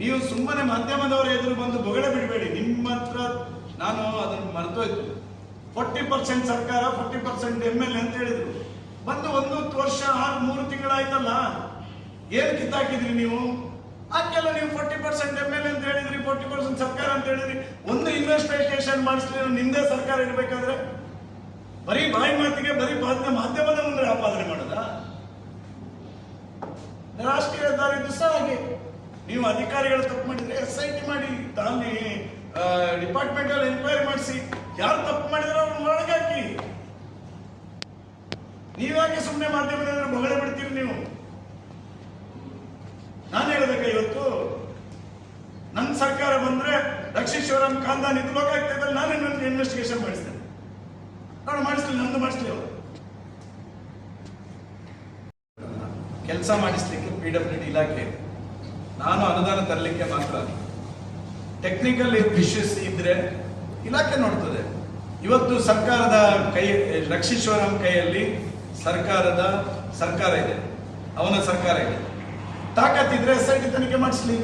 ನೀವು ಸುಮ್ಮನೆ ಮಾಧ್ಯಮದವರ ಎದುರು ಬಂದು ಬೊಗಳೆ ಬಿಡಬೇಡಿ. ನಿಮ್ಮ ಹತ್ರ ನಾನು ಅದನ್ನು ಮರೆತೋಯ್ತು. ಫೋರ್ಟಿ ಪರ್ಸೆಂಟ್ ಸರ್ಕಾರ, forty percent M L A ಅಂತ ಹೇಳಿದ್ರು. ಬಂದು ಒಂದು ವರ್ಷ, ಆರು, ಮೂರು ತಿಂಗಳಾಯ್ತಲ್ಲ. ಏನ್ ಕಿತ್ತಾಕಿದ್ರಿ ನೀವು? ಅದಕ್ಕೆಲ್ಲ ನೀವು ಫೋರ್ಟಿ ಪರ್ಸೆಂಟ್ ಎಂ ಎಲ್ ಅಂತ ಹೇಳಿದ್ರಿ, ಫೋರ್ಟಿ ಪರ್ಸೆಂಟ್ ಸರ್ಕಾರ ಅಂತ ಹೇಳಿದ್ರಿ. ಒಂದು ಇನ್ವೆಸ್ಟಿಗೇಷನ್ ಮಾಡಿಸ್ಲಿ ನಿಮ್ದೇ ಸರ್ಕಾರ ಇರಬೇಕಾದ್ರೆ? ಬರೀ ಬಾಯಿ ಮಾತಿಗೆ, ಬರೀ ಬಾಧ್ಯ ಮಾಧ್ಯಮದ ಮುಂದೆ ಆಪಾದನೆ ಮಾಡೋದಾ? ರಾಷ್ಟ್ರೀಯ ಹೆದ್ದಾರಿ ಸಹ ಹಾಗೆ ನೀವು ಅಧಿಕಾರಿಗಳ ತಪ್ಪು ಮಾಡಿದ್ರೆ ಎಸ್ ಐ ಟಿ ಮಾಡಿ ತಾನೇ ಡಿಪಾರ್ಟ್ಮೆಂಟ್ ಅಲ್ಲಿ ಎನ್ಕ್ವೈರಿ ಮಾಡಿಸಿ. ಯಾರು ತಪ್ಪು ಮಾಡಿದ್ರೆ ಅವ್ರನ್ನ ಹಾಕಿ. ನೀವ್ಯಾಕೆ ಸುಮ್ಮನೆ ಮಾಧ್ಯಮದಲ್ಲಿ ಬೊಗಳೆ ಬಿಡ್ತೀರಿ ನೀವು? ನಾನು ಹೇಳಬೇಕಾ ಇವತ್ತು ನನ್ನ ಸರ್ಕಾರ ಬಂದ್ರೆ ರಕ್ಷೀಶ್ವರಂ ಖಾನ್ದಾನ್ ಇದು ಲೋಕಾಯುಕ್ತದಲ್ಲಿ ನಾನು ಇನ್ನೊಂದು ಇನ್ವೆಸ್ಟಿಗೇಷನ್ ಮಾಡಿಸ್ತೇನೆ. ನಾನು ಮಾಡಿಸ್ಲಿ ನಂದು ಮಾಡಿಸ್ಲಿ ಅವರು. ಕೆಲಸ ಮಾಡಿಸ್ಲಿಕ್ಕೆ ಪಿ ಡಬ್ಲ್ಯೂ ಡಿ ಇಲಾಖೆ ನಾನು ಅನುದಾನ ತರಲಿಕ್ಕೆ ಮಾತ್ರ ಟೆಕ್ನಿಕಲ್ ಇಶ್ಯೂಸ್ ಇದ್ರೆ ಇಲಾಖೆ ನೋಡ್ತದೆ. ಇವತ್ತು ಸರ್ಕಾರದ ಕೈ ರಕ್ಷೀಶ್ವರಂ ಕೈಯಲ್ಲಿ ಸರ್ಕಾರದ ಸರ್ಕಾರ ಇದೆ. ಅವನ ಸರ್ಕಾರ ಇದೆ. ತಾಕತ್ತಿದ್ರೆ ಎಸ್ ಐ ಟಿ ತನಿಖೆ ಮಾಡಿಸ್ಲಿ.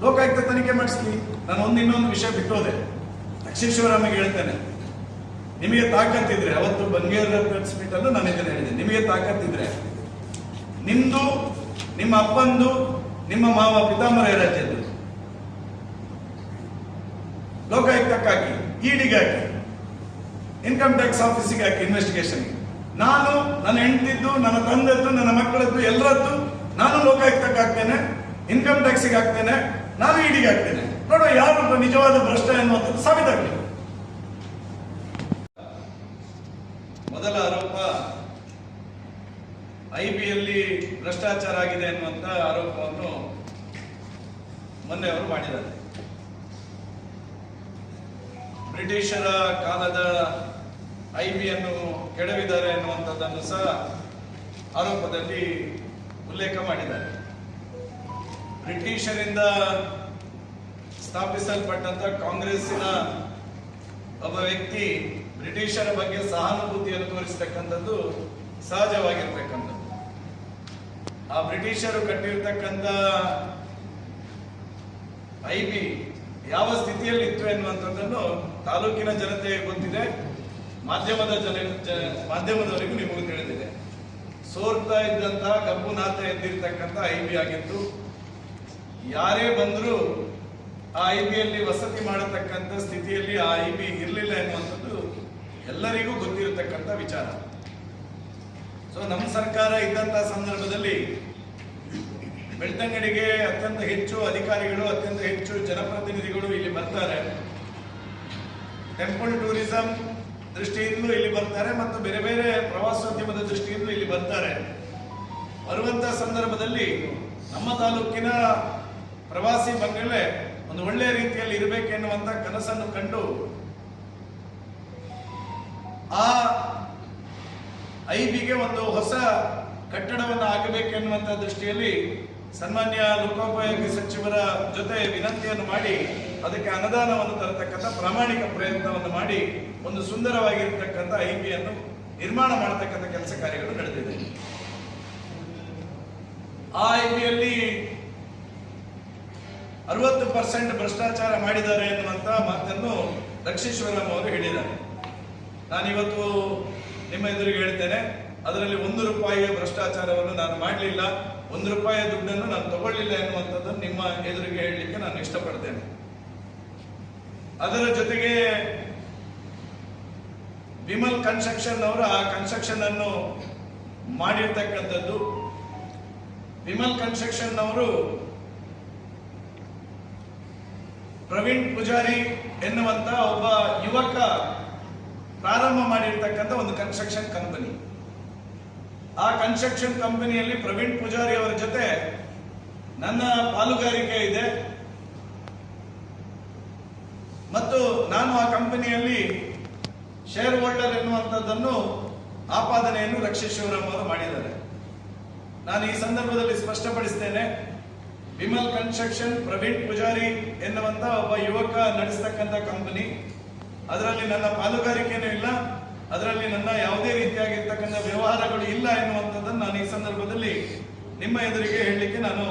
ಲೋಕಾಯುಕ್ತ ತನಿಖೆ ಮಾಡಿಸ್ಲಿ. ನಾನು ಒಂದು ಇನ್ನೊಂದು ವಿಷಯ ಬಿಟ್ಟೋದೆ. ರಕ್ಷೀಶ್ವರಮ್ಮಗೆ ಹೇಳ್ತೇನೆ. ನಿಮಗೆ ತಾಕತ್ತಿದ್ರೆ ಅವತ್ತು ಬಂಗೇರ ಪ್ರೆಸ್ ಮೀಟ್ ನಾನು ಇದನ್ನು ಹೇಳಿದೆ. ನಿಮಗೆ ತಾಕತ್ತಿದ್ರೆ ನಿಮ್ದು ನಿಮ್ಮ ಅಪ್ಪಂದು ನಿಮ್ಮ ಮಾವ ಪಿತಾಮರ ರಾಜ್ಯದ್ದು. ಲೋಕಾಯುಕ್ತಕ್ಕಾಗಿ ಇಡಿಗಾಗಿ ಇನ್ಕಮ್ ಟ್ಯಾಕ್ಸ್ ಆಫೀಸಿಗೆ ಹಾಕಿ ಇನ್ವೆಸ್ಟಿಗೇಷನ್ ನಾನು ನನ್ನ ಹೆಂಡತಿದ್ದು, ನನ್ನ ತಂದೆದ್ದು, ನನ್ನ ಮಕ್ಕಳದ್ದು, ಎಲ್ಲರದ್ದು ನಾನು ಲೋಕಾಯುಕ್ತಕ್ಕೆ ಹಾಕ್ತೇನೆ ಇನ್ಕಮ್ ಟ್ಯಾಕ್ಸಿಗೆ ಹಾಕ್ತೇನೆ, ನಾನು ಇಡಿಗೆ ಹಾಕ್ತೇನೆ. ನೋಡುವ ಯಾರು ನಿಜವಾದ ಭ್ರಷ್ಟ ಎನ್ನುವಂಥದ್ದು ಸಾಬೀತಾಗಲಿ ಮೊದಲ ಆರೋಪ ಐಬಿಯಲ್ಲಿ ಭ್ರಷ್ಟಾಚಾರ ಆಗಿದೆ ಅನ್ನುವಂತ ಆರೋಪವನ್ನು ಮೊನ್ನೆ ಅವರು ಮಾಡಿದ್ದಾರೆ. ಬ್ರಿಟಿಷರ ಕಾಲದ ಐಬಿಯನ್ನು ಕೆಡವಿದ್ದಾರೆ ಅನ್ನುವಂಥದ್ದನ್ನು ಸಹ ಆರೋಪದಲ್ಲಿ ಉಲ್ಲೇಖ ಮಾಡಿದ್ದಾರೆ. ಬ್ರಿಟಿಷರಿಂದ ಸ್ಥಾಪಿಸಲ್ಪಟ್ಟಂತ ಕಾಂಗ್ರೆಸ್ಸಿನ ಒಬ್ಬ ವ್ಯಕ್ತಿ ಬ್ರಿಟಿಷರ ಬಗ್ಗೆ ಸಹಾನುಭೂತಿಯನ್ನು ತೋರಿಸ್ತಕ್ಕಂಥದ್ದು ಸಹಜವಾಗಿರ್ತಕ್ಕಂಥದ್ದು ಆ ಬ್ರಿಟಿಷರು ಕಟ್ಟಿರ್ತಕ್ಕಂಥ ಐ ಬಿ ಯಾವ ಸ್ಥಿತಿಯಲ್ಲಿ ಇತ್ತು ಎನ್ನುವಂಥದ್ದನ್ನು ತಾಲೂಕಿನ ಜನತೆಗೆ ಗೊತ್ತಿದೆ. ಮಾಧ್ಯಮದ ಜನ ಮಾಧ್ಯಮದವರಿಗೂ ನಿಮಗೂ ತಿಳಿದಿದೆ. ಸೋರ್ತಾ ಇದ್ದಂತಹ ಕಬ್ಬು ನಾತ ಎದ್ದಿರ್ತಕ್ಕಂಥ ಐ ಬಿ ಆಗಿತ್ತು. ಯಾರೇ ಬಂದರೂ ಆ ಐ ಬಿಯಲ್ಲಿ ವಸತಿ ಮಾಡತಕ್ಕಂಥ ಸ್ಥಿತಿಯಲ್ಲಿ ಆ ಐ ಬಿ ಇರಲಿಲ್ಲ ಎನ್ನುವಂಥದ್ದು ಎಲ್ಲರಿಗೂ ಗೊತ್ತಿರತಕ್ಕಂಥ ವಿಚಾರ. ಸೊ ನಮ್ಮ ಸರ್ಕಾರ ಇದ್ದಂಥ ಸಂದರ್ಭದಲ್ಲಿ ಬೆಳ್ತಂಗಡಿಗೆ ಅತ್ಯಂತ ಹೆಚ್ಚು ಅಧಿಕಾರಿಗಳು, ಅತ್ಯಂತ ಹೆಚ್ಚು ಜನಪ್ರತಿನಿಧಿಗಳು ಇಲ್ಲಿ ಬರ್ತಾರೆ. ಟೆಂಪಲ್ ಟೂರಿಸಂ ದೃಷ್ಟಿಯಿಂದಲೂ ಇಲ್ಲಿ ಬರ್ತಾರೆ ಮತ್ತು ಬೇರೆ ಬೇರೆ ಪ್ರವಾಸೋದ್ಯಮದ ದೃಷ್ಟಿಯಿಂದಲೂ ಇಲ್ಲಿ ಬರ್ತಾರೆ. ಬರುವಂಥ ಸಂದರ್ಭದಲ್ಲಿ ನಮ್ಮ ತಾಲೂಕಿನ ಪ್ರವಾಸಿ ಬಂಗಲೆ ಒಂದು ಒಳ್ಳೆಯ ರೀತಿಯಲ್ಲಿ ಇರಬೇಕೆನ್ನುವಂತ ಕನಸನ್ನು ಕಂಡು ಆ ಐಬಿಗೆ ಒಂದು ಹೊಸ ಕಟ್ಟಡವನ್ನು ಆಗಬೇಕೆನ್ನುವಂತ ದೃಷ್ಟಿಯಲ್ಲಿ ಸನ್ಮಾನ್ಯ ಲೋಕೋಪಯೋಗಿ ಸಚಿವರ ಜೊತೆ ವಿನಂತಿಯನ್ನು ಮಾಡಿ ಅದಕ್ಕೆ ಅನುದಾನವನ್ನು ತರತಕ್ಕಂಥ ಪ್ರಾಮಾಣಿಕ ಪ್ರಯತ್ನವನ್ನು ಮಾಡಿ ಒಂದು ಸುಂದರವಾಗಿರ್ತಕ್ಕಂಥ ಐಬಿಯನ್ನು ನಿರ್ಮಾಣ ಮಾಡತಕ್ಕಂಥ ಕೆಲಸ ಕಾರ್ಯಗಳು ನಡೆದಿದೆ. ಆ ಐಬಿಯಲ್ಲಿ ಅರವತ್ತು ಪರ್ಸೆಂಟ್ ಭ್ರಷ್ಟಾಚಾರ ಮಾಡಿದ್ದಾರೆ ಎನ್ನುವಂತ ಮಾತನ್ನು ರಕ್ಷೀಶ್ವರಂ ಅವರು ಹೇಳಿದ್ದಾರೆ. ನಾನಿವತ್ತು ನಿಮ್ಮ ಎದುರಿಗೆ ಹೇಳ್ತೇನೆ, ಅದರಲ್ಲಿ ಒಂದು ರೂಪಾಯಿಯ ಭ್ರಷ್ಟಾಚಾರವನ್ನು ನಾನು ಮಾಡಲಿಲ್ಲ, ಒಂದು ರೂಪಾಯಿಯ ದುಡ್ಡನ್ನು ನಾನು ತಗೊಳ್ಳಿಲ್ಲ ಎನ್ನುವಂಥದ್ದನ್ನು ನಿಮ್ಮ ಎದುರಿಗೆ ಹೇಳಲಿಕ್ಕೆ ನಾನು ಇಷ್ಟಪಡ್ತೇನೆ. ಅದರ ಜೊತೆಗೆ ವಿಮಲ್ ಕನ್ಸ್ಟ್ರಕ್ಷನ್ ಅವರು ಆ ಕನ್ಸ್ಟ್ರಕ್ಷನ್ ಅನ್ನು ಮಾಡಿರ್ತಕ್ಕಂಥದ್ದು. ವಿಮಲ್ ಕನ್ಸ್ಟ್ರಕ್ಷನ್ ಅವರು ಪ್ರವೀಣ್ ಪೂಜಾರಿ ಎನ್ನುವಂತ ಒಬ್ಬ ಯುವಕ ಪ್ರಾರಂಭ ಮಾಡಿರ್ತಕ್ಕಂಥ ಒಂದು ಕನ್ಸ್ಟ್ರಕ್ಷನ್ ಕಂಪನಿ ಆ ಕನ್ಸ್ಟ್ರಕ್ಷನ್ ಕಂಪನಿಯಲ್ಲಿ ಪ್ರವೀಣ್ ಪೂಜಾರಿ ಅವರ ಜೊತೆ ನನ್ನ ಪಾಲುಗಾರಿಕೆ ಇದೆ. ಮತ್ತು ನಾನು ಆ ಕಂಪನಿಯಲ್ಲಿ ಶೇರ್ ಹೋಲ್ಡರ್ ಎನ್ನುವಂಥದ್ದನ್ನು ಆಪಾದನೆಯನ್ನು ರಕ್ಷೇಶ್ವರಂ ಅವರು ಮಾಡಿದ್ದಾರೆ. ನಾನು ಈ ಸಂದರ್ಭದಲ್ಲಿ ಸ್ಪಷ್ಟಪಡಿಸ್ತೇನೆ, ವಿಮಲ್ ಕನ್ಸ್ಟ್ರಕ್ಷನ್ ಪ್ರವೀಣ್ ಪೂಜಾರಿ ಎನ್ನುವಂತ ಒಬ್ಬ ಯುವಕ ನಡೆಸ್ತಕ್ಕಂಥ ಕಂಪನಿ ಅದರಲ್ಲಿ ನನ್ನ ಪಾಲುಗಾರಿಕೆನೂ ಇಲ್ಲ. ಅದರಲ್ಲಿ ನನ್ನ ಯಾವುದೇ ರೀತಿಯಾಗಿರ್ತಕ್ಕಂಥ ವ್ಯವಹಾರಗಳು ಇಲ್ಲ ಎನ್ನುವಂಥದ್ದನ್ನು ನಾನು ಈ ಸಂದರ್ಭದಲ್ಲಿ ನಿಮ್ಮ ಎದುರಿಗೆ ಹೇಳಲಿಕ್ಕೆ ನಾನು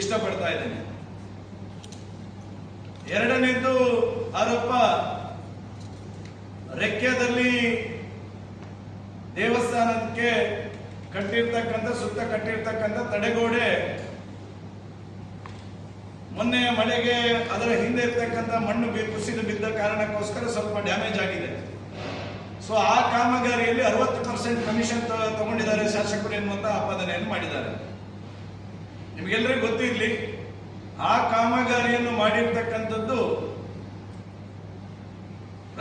ಇಷ್ಟಪಡ್ತಾ ಇದ್ದೇನೆ. ಎರಡನೇದು ಆರೋಪ, ರೆಕ್ಕೆದಲ್ಲಿ ದೇವಸ್ಥಾನಕ್ಕೆ ಕಟ್ಟಿರ್ತಕ್ಕಂಥ, ಸುತ್ತ ಕಟ್ಟಿರ್ತಕ್ಕಂಥ ತಡೆಗೋಡೆ ಮೊನ್ನೆ ಮಳೆಗೆ ಅದರ ಹಿಂದೆ ಇರ್ತಕ್ಕಂಥ ಮಣ್ಣು ಕುಸಿದು ಬಿದ್ದ ಕಾರಣಕ್ಕೋಸ್ಕರ ಸ್ವಲ್ಪ ಡ್ಯಾಮೇಜ್ ಆಗಿದೆ. ಸೊ ಆ ಕಾಮಗಾರಿಯಲ್ಲಿ ಅರವತ್ತು ಪರ್ಸೆಂಟ್ ಕಮಿಷನ್ ತಗೊಂಡಿದ್ದಾರೆ ಶಾಸಕರು ಎನ್ನುವಂತ ಆಪಾದನೆಯನ್ನು ಮಾಡಿದ್ದಾರೆ. ನಿಮಗೆಲ್ಲರಿಗೂ ಗೊತ್ತಿರಲಿ, ಆ ಕಾಮಗಾರಿಯನ್ನು ಮಾಡಿರ್ತಕ್ಕಂಥದ್ದು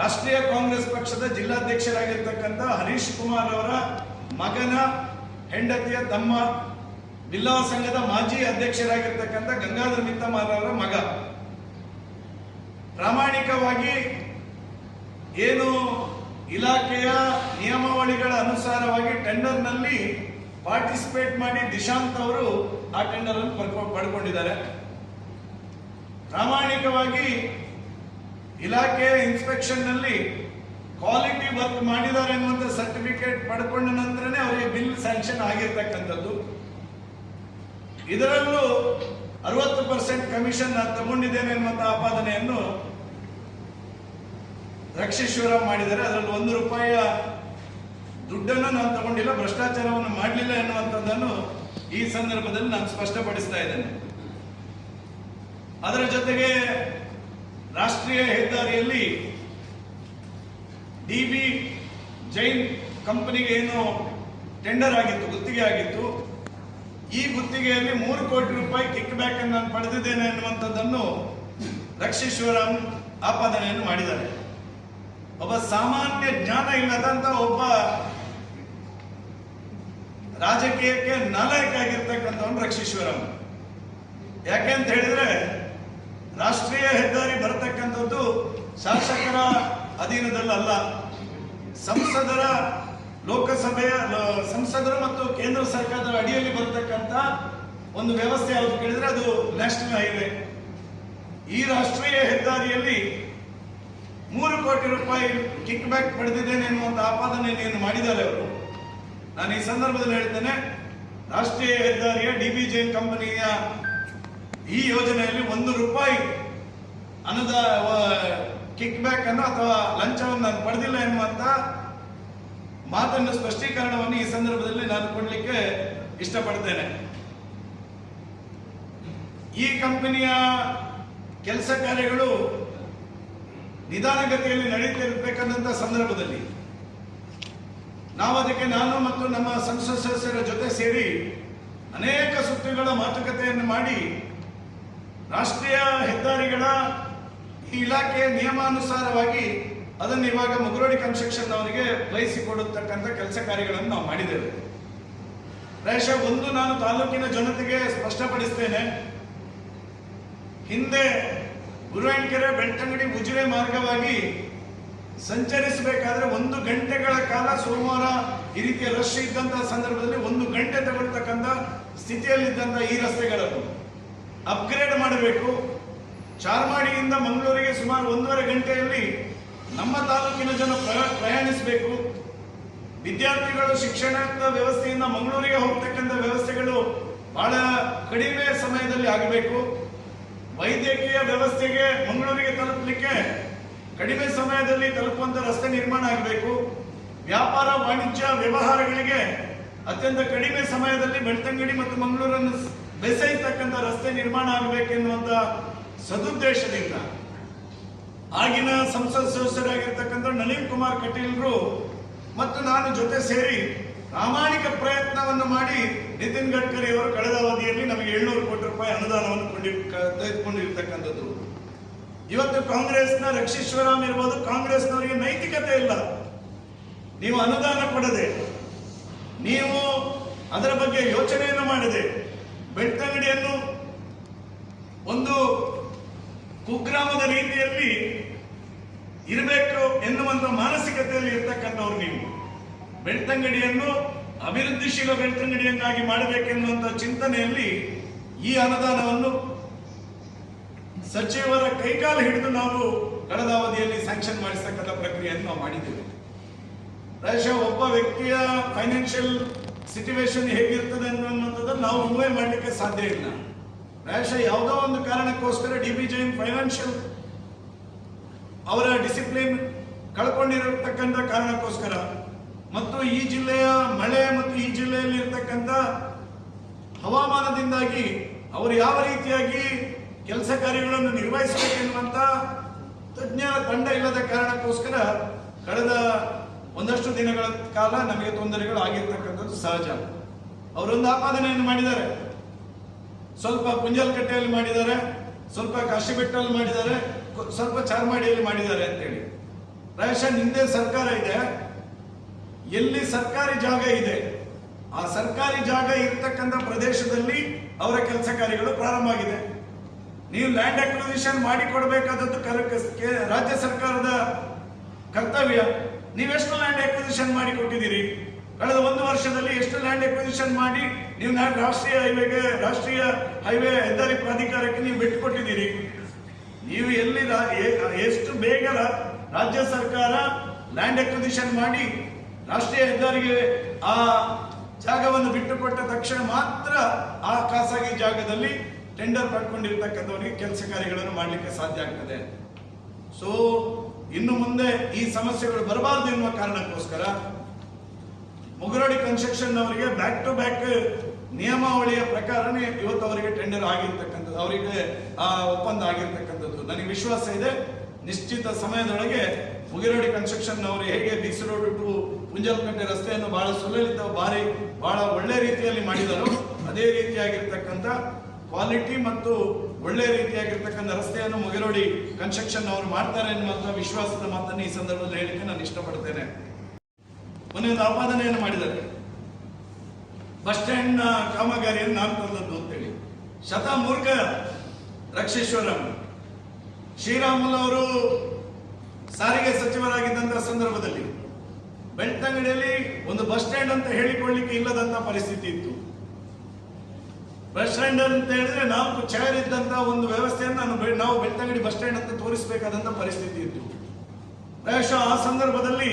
ರಾಷ್ಟ್ರೀಯ ಕಾಂಗ್ರೆಸ್ ಪಕ್ಷದ ಜಿಲ್ಲಾಧ್ಯಕ್ಷರಾಗಿರ್ತಕ್ಕಂಥ ಹರೀಶ್ ಕುಮಾರ್ ಅವರ ಮಗನ ಹೆಂಡತಿಯ ತಮ್ಮ ಬಿಲ್ಲವ ಸಂಘದ ಮಾಜಿ ಅಧ್ಯಕ್ಷರಾಗಿರ್ತಕ್ಕಂಥ ಗಂಗಾಧರ ಮಿತ್ತಮಾರ್ ಅವರ ಮಗ. ಪ್ರಾಮಾಣಿಕವಾಗಿ ಏನು ಇಲಾಖೆಯ ನಿಯಮಾವಳಿಗಳ ಅನುಸಾರವಾಗಿ ಟೆಂಡರ್ನಲ್ಲಿ ಪಾರ್ಟಿಸಿಪೇಟ್ ಮಾಡಿ ದಿಶಾಂತ್ ಅವರು ಆ ಟೆಂಡರ್ ಅನ್ನು ಪಡ್ಕೊ- ಪಡ್ಕೊಂಡಿದ್ದಾರೆ. ಪ್ರಾಮಾಣಿಕವಾಗಿ ಇಲಾಖೆಯ ಇನ್ಸ್ಪೆಕ್ಷನ್ನಲ್ಲಿ ಕ್ವಾಲಿಟಿ ವರ್ಕ್ ಮಾಡಿದ್ದಾರೆ ಅನ್ನುವಂಥ ಸರ್ಟಿಫಿಕೇಟ್ ಪಡ್ಕೊಂಡ ನಂತರನೇ ಅವರಿಗೆ ಬಿಲ್ ಸ್ಯಾಂಕ್ಷನ್ ಆಗಿರ್ತಕ್ಕಂಥದ್ದು. ಇದರಲ್ಲೂ ಅರವತ್ತು ಪರ್ಸೆಂಟ್ ಕಮಿಷನ್ ತಗೊಂಡಿದ್ದೇನೆ ಎನ್ನುವಂತಹ ಆಪಾದನೆಯನ್ನು ರಕ್ಷಿಶಿವರಾಮ್ ಮಾಡಿದ್ದಾರೆ. ಅದರಲ್ಲಿ ಒಂದು ರೂಪಾಯಿಯ ದುಡ್ಡನ್ನು ನಾನು ತಗೊಂಡಿಲ್ಲ, ಭ್ರಷ್ಟಾಚಾರವನ್ನು ಮಾಡಲಿಲ್ಲ ಎನ್ನುವಂಥದ್ದನ್ನು ಈ ಸಂದರ್ಭದಲ್ಲಿ ನಾನು ಸ್ಪಷ್ಟಪಡಿಸ್ತಾ ಇದ್ದೇನೆ. ಅದರ ಜೊತೆಗೆ ರಾಷ್ಟ್ರೀಯ ಹೆದ್ದಾರಿಯಲ್ಲಿ ಡಿ ಬಿ ಜೈನ್ ಕಂಪನಿಗೆ ಏನು ಟೆಂಡರ್ ಆಗಿತ್ತು, ಗುತ್ತಿಗೆ ಆಗಿತ್ತು. ಈ ಗುತ್ತಿಗೆಯಲ್ಲಿ ಮೂರು ಕೋಟಿ ರೂಪಾಯಿ ಕಿಕ್ ಬ್ಯಾಕ್ ಅನ್ನು ನಾನು ಪಡೆದಿದ್ದೇನೆ ಎನ್ನುವಂಥದ್ದನ್ನು ಶಿವರಾಮ್ ಆಪಾದನೆಯನ್ನು ಮಾಡಿದ್ದಾರೆ. ಒಬ್ಬ ಸಾಮಾನ್ಯ ಜ್ಞಾನ ಇಲ್ಲದಂತ ಒಬ್ಬ ರಾಜಕೀಯಕ್ಕೆ ನಾಲಾಯಕ ಆಗಿರ್ತಕ್ಕಂಥವನು ರಕ್ಷೇಶ್ವರಂ ಯಾಕೆ ಅಂತ ಹೇಳಿದ್ರೆ ರಾಷ್ಟ್ರೀಯ ಹೆದ್ದಾರಿ ಬರತಕ್ಕಂಥದ್ದು ಶಾಸಕರ ಅಧೀನದಲ್ಲ ಸಂಸದರ ಲೋಕಸಭೆಯ ಸಂಸದರು ಮತ್ತು ಕೇಂದ್ರ ಸರ್ಕಾರದ ಅಡಿಯಲ್ಲಿ ಬರತಕ್ಕಂತ ಒಂದು ವ್ಯವಸ್ಥೆ ಯಾವುದು ಕೇಳಿದ್ರೆ ಅದು ನ್ಯಾಷನಲ್ ಹೈವೇ. ಈ ರಾಷ್ಟ್ರೀಯ ಹೆದ್ದಾರಿಯಲ್ಲಿ ಮೂರು ಕೋಟಿ ರೂಪಾಯಿ ಕಿಕ್ ಬ್ಯಾಕ್ ಪಡೆದಿದ್ದೇನೆ ಎನ್ನುವಂತ ಆಪಾದನೆಯನ್ನು ಮಾಡಿದ್ದಾರೆ ಅವರು. ನಾನು ಈ ಸಂದರ್ಭದಲ್ಲಿ ಹೇಳ್ತೇನೆ, ರಾಷ್ಟ್ರೀಯ ಹೆದ್ದಾರಿಯ ಡಿ ಬಿ ಜೈನ್ ಕಂಪನಿಯ ಈ ಯೋಜನೆಯಲ್ಲಿ ಒಂದು ರೂಪಾಯಿ ಅನುದಾನ ಕಿಕ್ ಬ್ಯಾಕ್ ಅನ್ನು ಅಥವಾ ಲಂಚವನ್ನು ನಾನು ಪಡೆದಿಲ್ಲ ಎನ್ನುವಂತ ಮಾತನ್ನು ಸ್ಪಷ್ಟೀಕರಣವನ್ನು ಈ ಸಂದರ್ಭದಲ್ಲಿ ನಾನು ಕೊಡ್ಲಿಕ್ಕೆ ಇಷ್ಟಪಡ್ತೇನೆ. ಈ ಕಂಪನಿಯ ಕೆಲಸ ಕಾರ್ಯಗಳು ನಿಧಾನಗತಿಯಲ್ಲಿ ನಡೀತಿರ್ಬೇಕಂತ ಸಂದರ್ಭದಲ್ಲಿ ನಾವು ಅದಕ್ಕೆ ನಾನು ಮತ್ತು ನಮ್ಮ ಸಂಸದ ಸದಸ್ಯರ ಜೊತೆ ಸೇರಿ ಅನೇಕ ಸುತ್ತುಗಳ ಮಾತುಕತೆಯನ್ನು ಮಾಡಿ ರಾಷ್ಟ್ರೀಯ ಹೆದ್ದಾರಿಗಳ ಈ ಇಲಾಖೆಯ ನಿಯಮಾನುಸಾರವಾಗಿ ಅದನ್ನು ಇವಾಗ ಮುಗುರೋಡಿ ಕನ್ಸ್ಟ್ರಕ್ಷನ್ ಅವರಿಗೆ ವಹಿಸಿಕೊಡತಕ್ಕಂಥ ಕೆಲಸ ಕಾರ್ಯಗಳನ್ನು ನಾವು ಮಾಡಿದ್ದೇವೆ. ಪ್ರಾಯಶಃ ಒಂದು ನಾನು ತಾಲೂಕಿನ ಜನತೆಗೆ ಸ್ಪಷ್ಟಪಡಿಸ್ತೇನೆ. ಹಿಂದೆ ಗುರುವಾನ್ಕೆರೆ ಬೆಳ್ತಂಗಡಿ ಉಜಿರೆ ಮಾರ್ಗವಾಗಿ ಸಂಚರಿಸಬೇಕಾದ್ರೆ ಒಂದು ಗಂಟೆಗಳ ಕಾಲ ಸೋಮವಾರ ಈ ರೀತಿಯ ರಶ್ ಇದ್ದಂತಹ ಸಂದರ್ಭದಲ್ಲಿ ಒಂದು ಗಂಟೆ ತಗೊಳ್ತಕ್ಕಂಥ ಸ್ಥಿತಿಯಲ್ಲಿದ್ದಂಥ ಈ ರಸ್ತೆಗಳನ್ನು ಅಪ್ಗ್ರೇಡ್ ಮಾಡಬೇಕು ಚಾರ್ಮಾಡಿಯಿಂದ ಮಂಗಳೂರಿಗೆ ಸುಮಾರು ಒಂದೂವರೆ ಗಂಟೆಯಲ್ಲಿ ನಮ್ಮ ತಾಲೂಕಿನ ಜನ ಪ್ರ- ಪ್ರಯಾಣಿಸಬೇಕು. ವಿದ್ಯಾರ್ಥಿಗಳು ಶಿಕ್ಷಣ ವ್ಯವಸ್ಥೆಯಿಂದ ಮಂಗಳೂರಿಗೆ ಹೋಗ್ತಕ್ಕಂಥ ವ್ಯವಸ್ಥೆಗಳು ಬಹಳ ಕಡಿಮೆ ಸಮಯದಲ್ಲಿ ಆಗಬೇಕು. ವೈದ್ಯಕೀಯ ವ್ಯವಸ್ಥೆಗೆ ಮಂಗಳೂರಿಗೆ ತಲುಪಲಿಕ್ಕೆ ಕಡಿಮೆ ಸಮಯದಲ್ಲಿ ತಲುಪುವಂತ ರಸ್ತೆ ನಿರ್ಮಾಣ ಆಗಬೇಕು. ವ್ಯಾಪಾರ, ವಾಣಿಜ್ಯ, ವ್ಯವಹಾರಗಳಿಗೆ ಅತ್ಯಂತ ಕಡಿಮೆ ಸಮಯದಲ್ಲಿ ಬೆಳ್ತಂಗಡಿ ಮತ್ತು ಮಂಗಳೂರನ್ನು ಬೆಸೆಯತಕ್ಕಂಥ ರಸ್ತೆ ನಿರ್ಮಾಣ ಆಗಬೇಕೆನ್ನುವಂತ ಸದುದ್ದೇಶದಿಂದ ಆಗಿನ ಸಂಸತ್ ಸದಸ್ಯರಾಗಿರ್ತಕ್ಕಂಥ ನಳೀನ್ ಕುಮಾರ್ ಕಟೀಲ್ರು ಮತ್ತು ನಾನು ಜೊತೆ ಸೇರಿ ಪ್ರಾಮಾಣಿಕ ಪ್ರಯತ್ನವನ್ನು ಮಾಡಿ ನಿತಿನ್ ಗಡ್ಕರಿ ಅವರು ಕಳೆದ ಅವಧಿಯಲ್ಲಿ ನಮಗೆ ಏಳ್ನೂರು ಕೋಟಿ ರೂಪಾಯಿ ಅನುದಾನವನ್ನು ಕೊಂಡಿ ತೆಗೆದುಕೊಂಡಿರ್ತಕ್ಕಂಥದ್ದು. ಇವತ್ತು ಕಾಂಗ್ರೆಸ್ನ ರಕ್ಷಿಶ್ವರಾಮ್ ಇರ್ಬೋದು, ಕಾಂಗ್ರೆಸ್ನವರಿಗೆ ನೈತಿಕತೆ ಇಲ್ಲ. ನೀವು ಅನುದಾನ ಕೊಡದೆ, ನೀವು ಅದರ ಬಗ್ಗೆ ಯೋಚನೆಯನ್ನು ಮಾಡದೆ. ಬೆಟ್ಟಂಗಡಿಯನ್ನು ಒಂದು ಕುಗ್ರಾಮದ ರೀತಿಯಲ್ಲಿ ಇರಬೇಕು ಎನ್ನುವಂತ ಮಾನಸಿಕತೆಯಲ್ಲಿ ಇರ್ತಕ್ಕಂಥವ್ರು ನೀವು. ಬೆಳ್ತಂಗಡಿಯನ್ನು ಅಭಿವೃದ್ಧಿಶೀಲ ಬೆಳ್ತಂಗಡಿಯನ್ನಾಗಿ ಮಾಡಬೇಕೆನ್ನುವಂತ ಚಿಂತನೆಯಲ್ಲಿ ಈ ಅನುದಾನವನ್ನು ಸಚಿವರ ಕೈಕಾಲು ಹಿಡಿದು ನಾವು ಕಳೆದ ಅವಧಿಯಲ್ಲಿ ಸ್ಯಾಂಕ್ಷನ್ ಮಾಡಿಸ್ತಕ್ಕಂಥ ಪ್ರಕ್ರಿಯೆಯನ್ನು ನಾವು ಮಾಡಿದ್ದೇವೆ. ಪ್ರಾಯಶಃ ಒಬ್ಬ ವ್ಯಕ್ತಿಯ ಫೈನಾನ್ಷಿಯಲ್ ಸಿಚುವೇಶನ್ ಹೇಗಿರ್ತದೆ ಅನ್ನುವಂಥದ್ದನ್ನು ನಾವು ಮೂವೇ ಮಾಡಲಿಕ್ಕೆ ಸಾಧ್ಯ ಇಲ್ಲ. ಪ್ರಾಯಶಃ ಯಾವುದೋ ಒಂದು ಕಾರಣಕ್ಕೋಸ್ಕರ ಡಿ ಬಿ ಜೈನ್ ಫೈನಾನ್ಷಿಯಲ್ ಅವರ ಡಿಸಿಪ್ಲಿನ್ ಕಳ್ಕೊಂಡಿರತಕ್ಕಂಥ ಕಾರಣಕ್ಕೋಸ್ಕರ. ಮತ್ತು ಈ ಜಿಲ್ಲೆಯ ಮಳೆ ಮತ್ತು ಈ ಜಿಲ್ಲೆಯಲ್ಲಿ ಇರತಕ್ಕಂಥ ಹವಾಮಾನದಿಂದಾಗಿ ಅವರು ಯಾವ ರೀತಿಯಾಗಿ ಕೆಲಸ ಕಾರ್ಯಗಳನ್ನು ನಿರ್ವಹಿಸಬೇಕೆನ್ನುವಂಥ ತಜ್ಞರ ತಂಡ ಇಲ್ಲದ ಕಾರಣಕ್ಕೋಸ್ಕರ ಕಳೆದ ಒಂದಷ್ಟು ದಿನಗಳ ಕಾಲ ನಮಗೆ ತೊಂದರೆಗಳು ಆಗಿರ್ತಕ್ಕಂಥದ್ದು ಸಹಜ. ಅವರೊಂದು ಆಪಾದನೆಯನ್ನು ಮಾಡಿದ್ದಾರೆ. ಸ್ವಲ್ಪ ಪುಂಜಲ್ಕಟ್ಟೆಯಲ್ಲಿ ಮಾಡಿದ್ದಾರೆ, ಸ್ವಲ್ಪ ಕಾಶಿಬೆಟ್ಟಲ್ಲಿ ಮಾಡಿದ್ದಾರೆ. ಸ್ವಲ್ಪ ಚಾರ್ಮಾಡಿಯಲ್ಲಿ ಮಾಡಿದ್ದಾರೆ ಅಂತೇಳಿ. ಪ್ರಾಯಶಃ ನಿಂದೆ ಸರ್ಕಾರ ಇದೆ. ಎಲ್ಲಿ ಸರ್ಕಾರಿ ಜಾಗ ಇದೆ, ಆ ಸರ್ಕಾರಿ ಜಾಗ ಇರತಕ್ಕಂಥ ಪ್ರದೇಶದಲ್ಲಿ ಅವರ ಕೆಲಸ ಕಾರ್ಯಗಳು ಪ್ರಾರಂಭ ಆಗಿದೆ. ನೀವು ಲ್ಯಾಂಡ್ ಅಕ್ವಿಸಿಷನ್ ಮಾಡಿ ಕೊಡಬೇಕಾದದ್ದು ಕೆ- ರಾಜ್ಯ ಸರ್ಕಾರದ ಕರ್ತವ್ಯ. ನೀವೆಷ್ಟು ಲ್ಯಾಂಡ್ ಅಕ್ವಿಸಿಷನ್ ಮಾಡಿ ಕೊಟ್ಟಿದ್ದೀರಿ? ಕಳೆದ ಒಂದು ವರ್ಷದಲ್ಲಿ ಎಷ್ಟು ಲ್ಯಾಂಡ್ ಅಕ್ವಿಸಿಷನ್ ಮಾಡಿ ನೀವು ರಾಷ್ಟ್ರೀಯ ಹೈವೇಗೆ ರಾಷ್ಟ್ರೀಯ ಹೈವೇ ಹೆದ್ದಾರಿ ಪ್ರಾಧಿಕಾರಕ್ಕೆ ನೀವು ಬಿಟ್ಟು ಕೊಟ್ಟಿದ್ದೀರಿ? ನೀವು ಎಲ್ಲಿ ಎಷ್ಟು ಬೇಗ ರಾಜ್ಯ ಸರ್ಕಾರ ಲ್ಯಾಂಡ್ ಅಕ್ವಿಸಿಷನ್ ಮಾಡಿ ರಾಷ್ಟ್ರೀಯ ಹೆದ್ದಾರಿಗೆ ಆ ಜಾಗವನ್ನು ಬಿಟ್ಟುಕೊಟ್ಟ ತಕ್ಷಣ ಮಾತ್ರ ಆ ಖಾಸಗಿ ಜಾಗದಲ್ಲಿ ಟೆಂಡರ್ ಪಡ್ಕೊಂಡಿರ್ತಕ್ಕಂಥವರಿಗೆ ಕೆಲಸ ಕಾರ್ಯಗಳನ್ನು ಮಾಡಲಿಕ್ಕೆ ಸಾಧ್ಯ ಆಗ್ತದೆ. ಸೊ ಇನ್ನು ಮುಂದೆ ಈ ಸಮಸ್ಯೆಗಳು ಬರಬಾರದು ಎನ್ನುವ ಕಾರಣಕ್ಕೋಸ್ಕರ ಮುಗರಡಿ ಕನ್ಸ್ಟ್ರಕ್ಷನ್ ಅವರಿಗೆ ಬ್ಯಾಕ್ ಟು ಬ್ಯಾಕ್ ನಿಯಮಾವಳಿಯ ಪ್ರಕಾರನೇ ಇವತ್ತು ಅವರಿಗೆ ಟೆಂಡರ್ ಆಗಿರ್ತಕ್ಕಂಥದ್ದು, ಅವರಿಗೆ, ಆ, ಒಪ್ಪಂದ ಆಗಿರ್ತಕ್ಕಂಥದ್ದು. ನನಗೆ ವಿಶ್ವಾಸ ಇದೆ. ನಿಶ್ಚಿತ ಸಮಯದೊಳಗೆ ಮುಗಿರೋಡಿ ಕನ್ಸ್ಟ್ರಕ್ಷನ್ ಅವರು ಹೇಗೆ ಬಿಸಿ ರೋಡ್ ಟು ಮುಂಜಲ್ಕಟ್ಟೆ ರಸ್ತೆಯನ್ನು ಬಹಳ ಸುಲಲಿತ ಬಾರಿ ಬಹಳ ಒಳ್ಳೆ ರೀತಿಯಲ್ಲಿ ಮಾಡಿದರು. ಅದೇ ರೀತಿಯಾಗಿರ್ತಕ್ಕಂಥ ಕ್ವಾಲಿಟಿ ಮತ್ತು ಒಳ್ಳೆ ರೀತಿಯಾಗಿರ್ತಕ್ಕಂಥ ರಸ್ತೆಯನ್ನು ಮುಗಿರೋಡಿ ಕನ್ಸ್ಟ್ರಕ್ಷನ್ ಅವರು ಮಾಡ್ತಾರೆ ಎನ್ನುವಂತಹ ವಿಶ್ವಾಸದ ಮಾತನ್ನು ಈ ಸಂದರ್ಭದಲ್ಲಿ ಹೇಳಿಕೆ ನಾನು ಇಷ್ಟಪಡ್ತೇನೆ. ಮೊನ್ನೆ ಆಪಾದನೆಯನ್ನು ಮಾಡಿದ್ದಾರೆ. ಬಸ್ ಸ್ಟ್ಯಾಂಡ್ ಕಾಮಗಾರಿಯನ್ನು ನಾನು ತಂದದ್ದು ಅಂತೇಳಿ. ಶತಮೂರ್ಖ ರಕ್ಷೇಶ್ವರಂ. ಶ್ರೀರಾಮುಲು ಅವರು ಸಾರಿಗೆ ಸಚಿವರಾಗಿದ್ದಂತಹ ಸಂದರ್ಭದಲ್ಲಿ ಬೆಳ್ತಂಗಡಿಯಲ್ಲಿ ಒಂದು ಬಸ್ ಸ್ಟ್ಯಾಂಡ್ ಅಂತ ಹೇಳಿಕೊಳ್ಳಿಕ್ಕೆ ಇಲ್ಲದಂತ ಪರಿಸ್ಥಿತಿ ಇತ್ತು. ಬಸ್ ಸ್ಟ್ಯಾಂಡ್ ಅಂತ ಹೇಳಿದ್ರೆ ನಾಲ್ಕು ಚೇರ್ ಇದ್ದಂತ ಒಂದು ವ್ಯವಸ್ಥೆಯನ್ನು ನಾವು ಬೆಳ್ತಂಗಡಿ ಬಸ್ ಸ್ಟ್ಯಾಂಡ್ ಅಂತ ತೋರಿಸಬೇಕಾದಂತ ಪರಿಸ್ಥಿತಿ ಇತ್ತು. ಪ್ರಾಯಶಃ ಆ ಸಂದರ್ಭದಲ್ಲಿ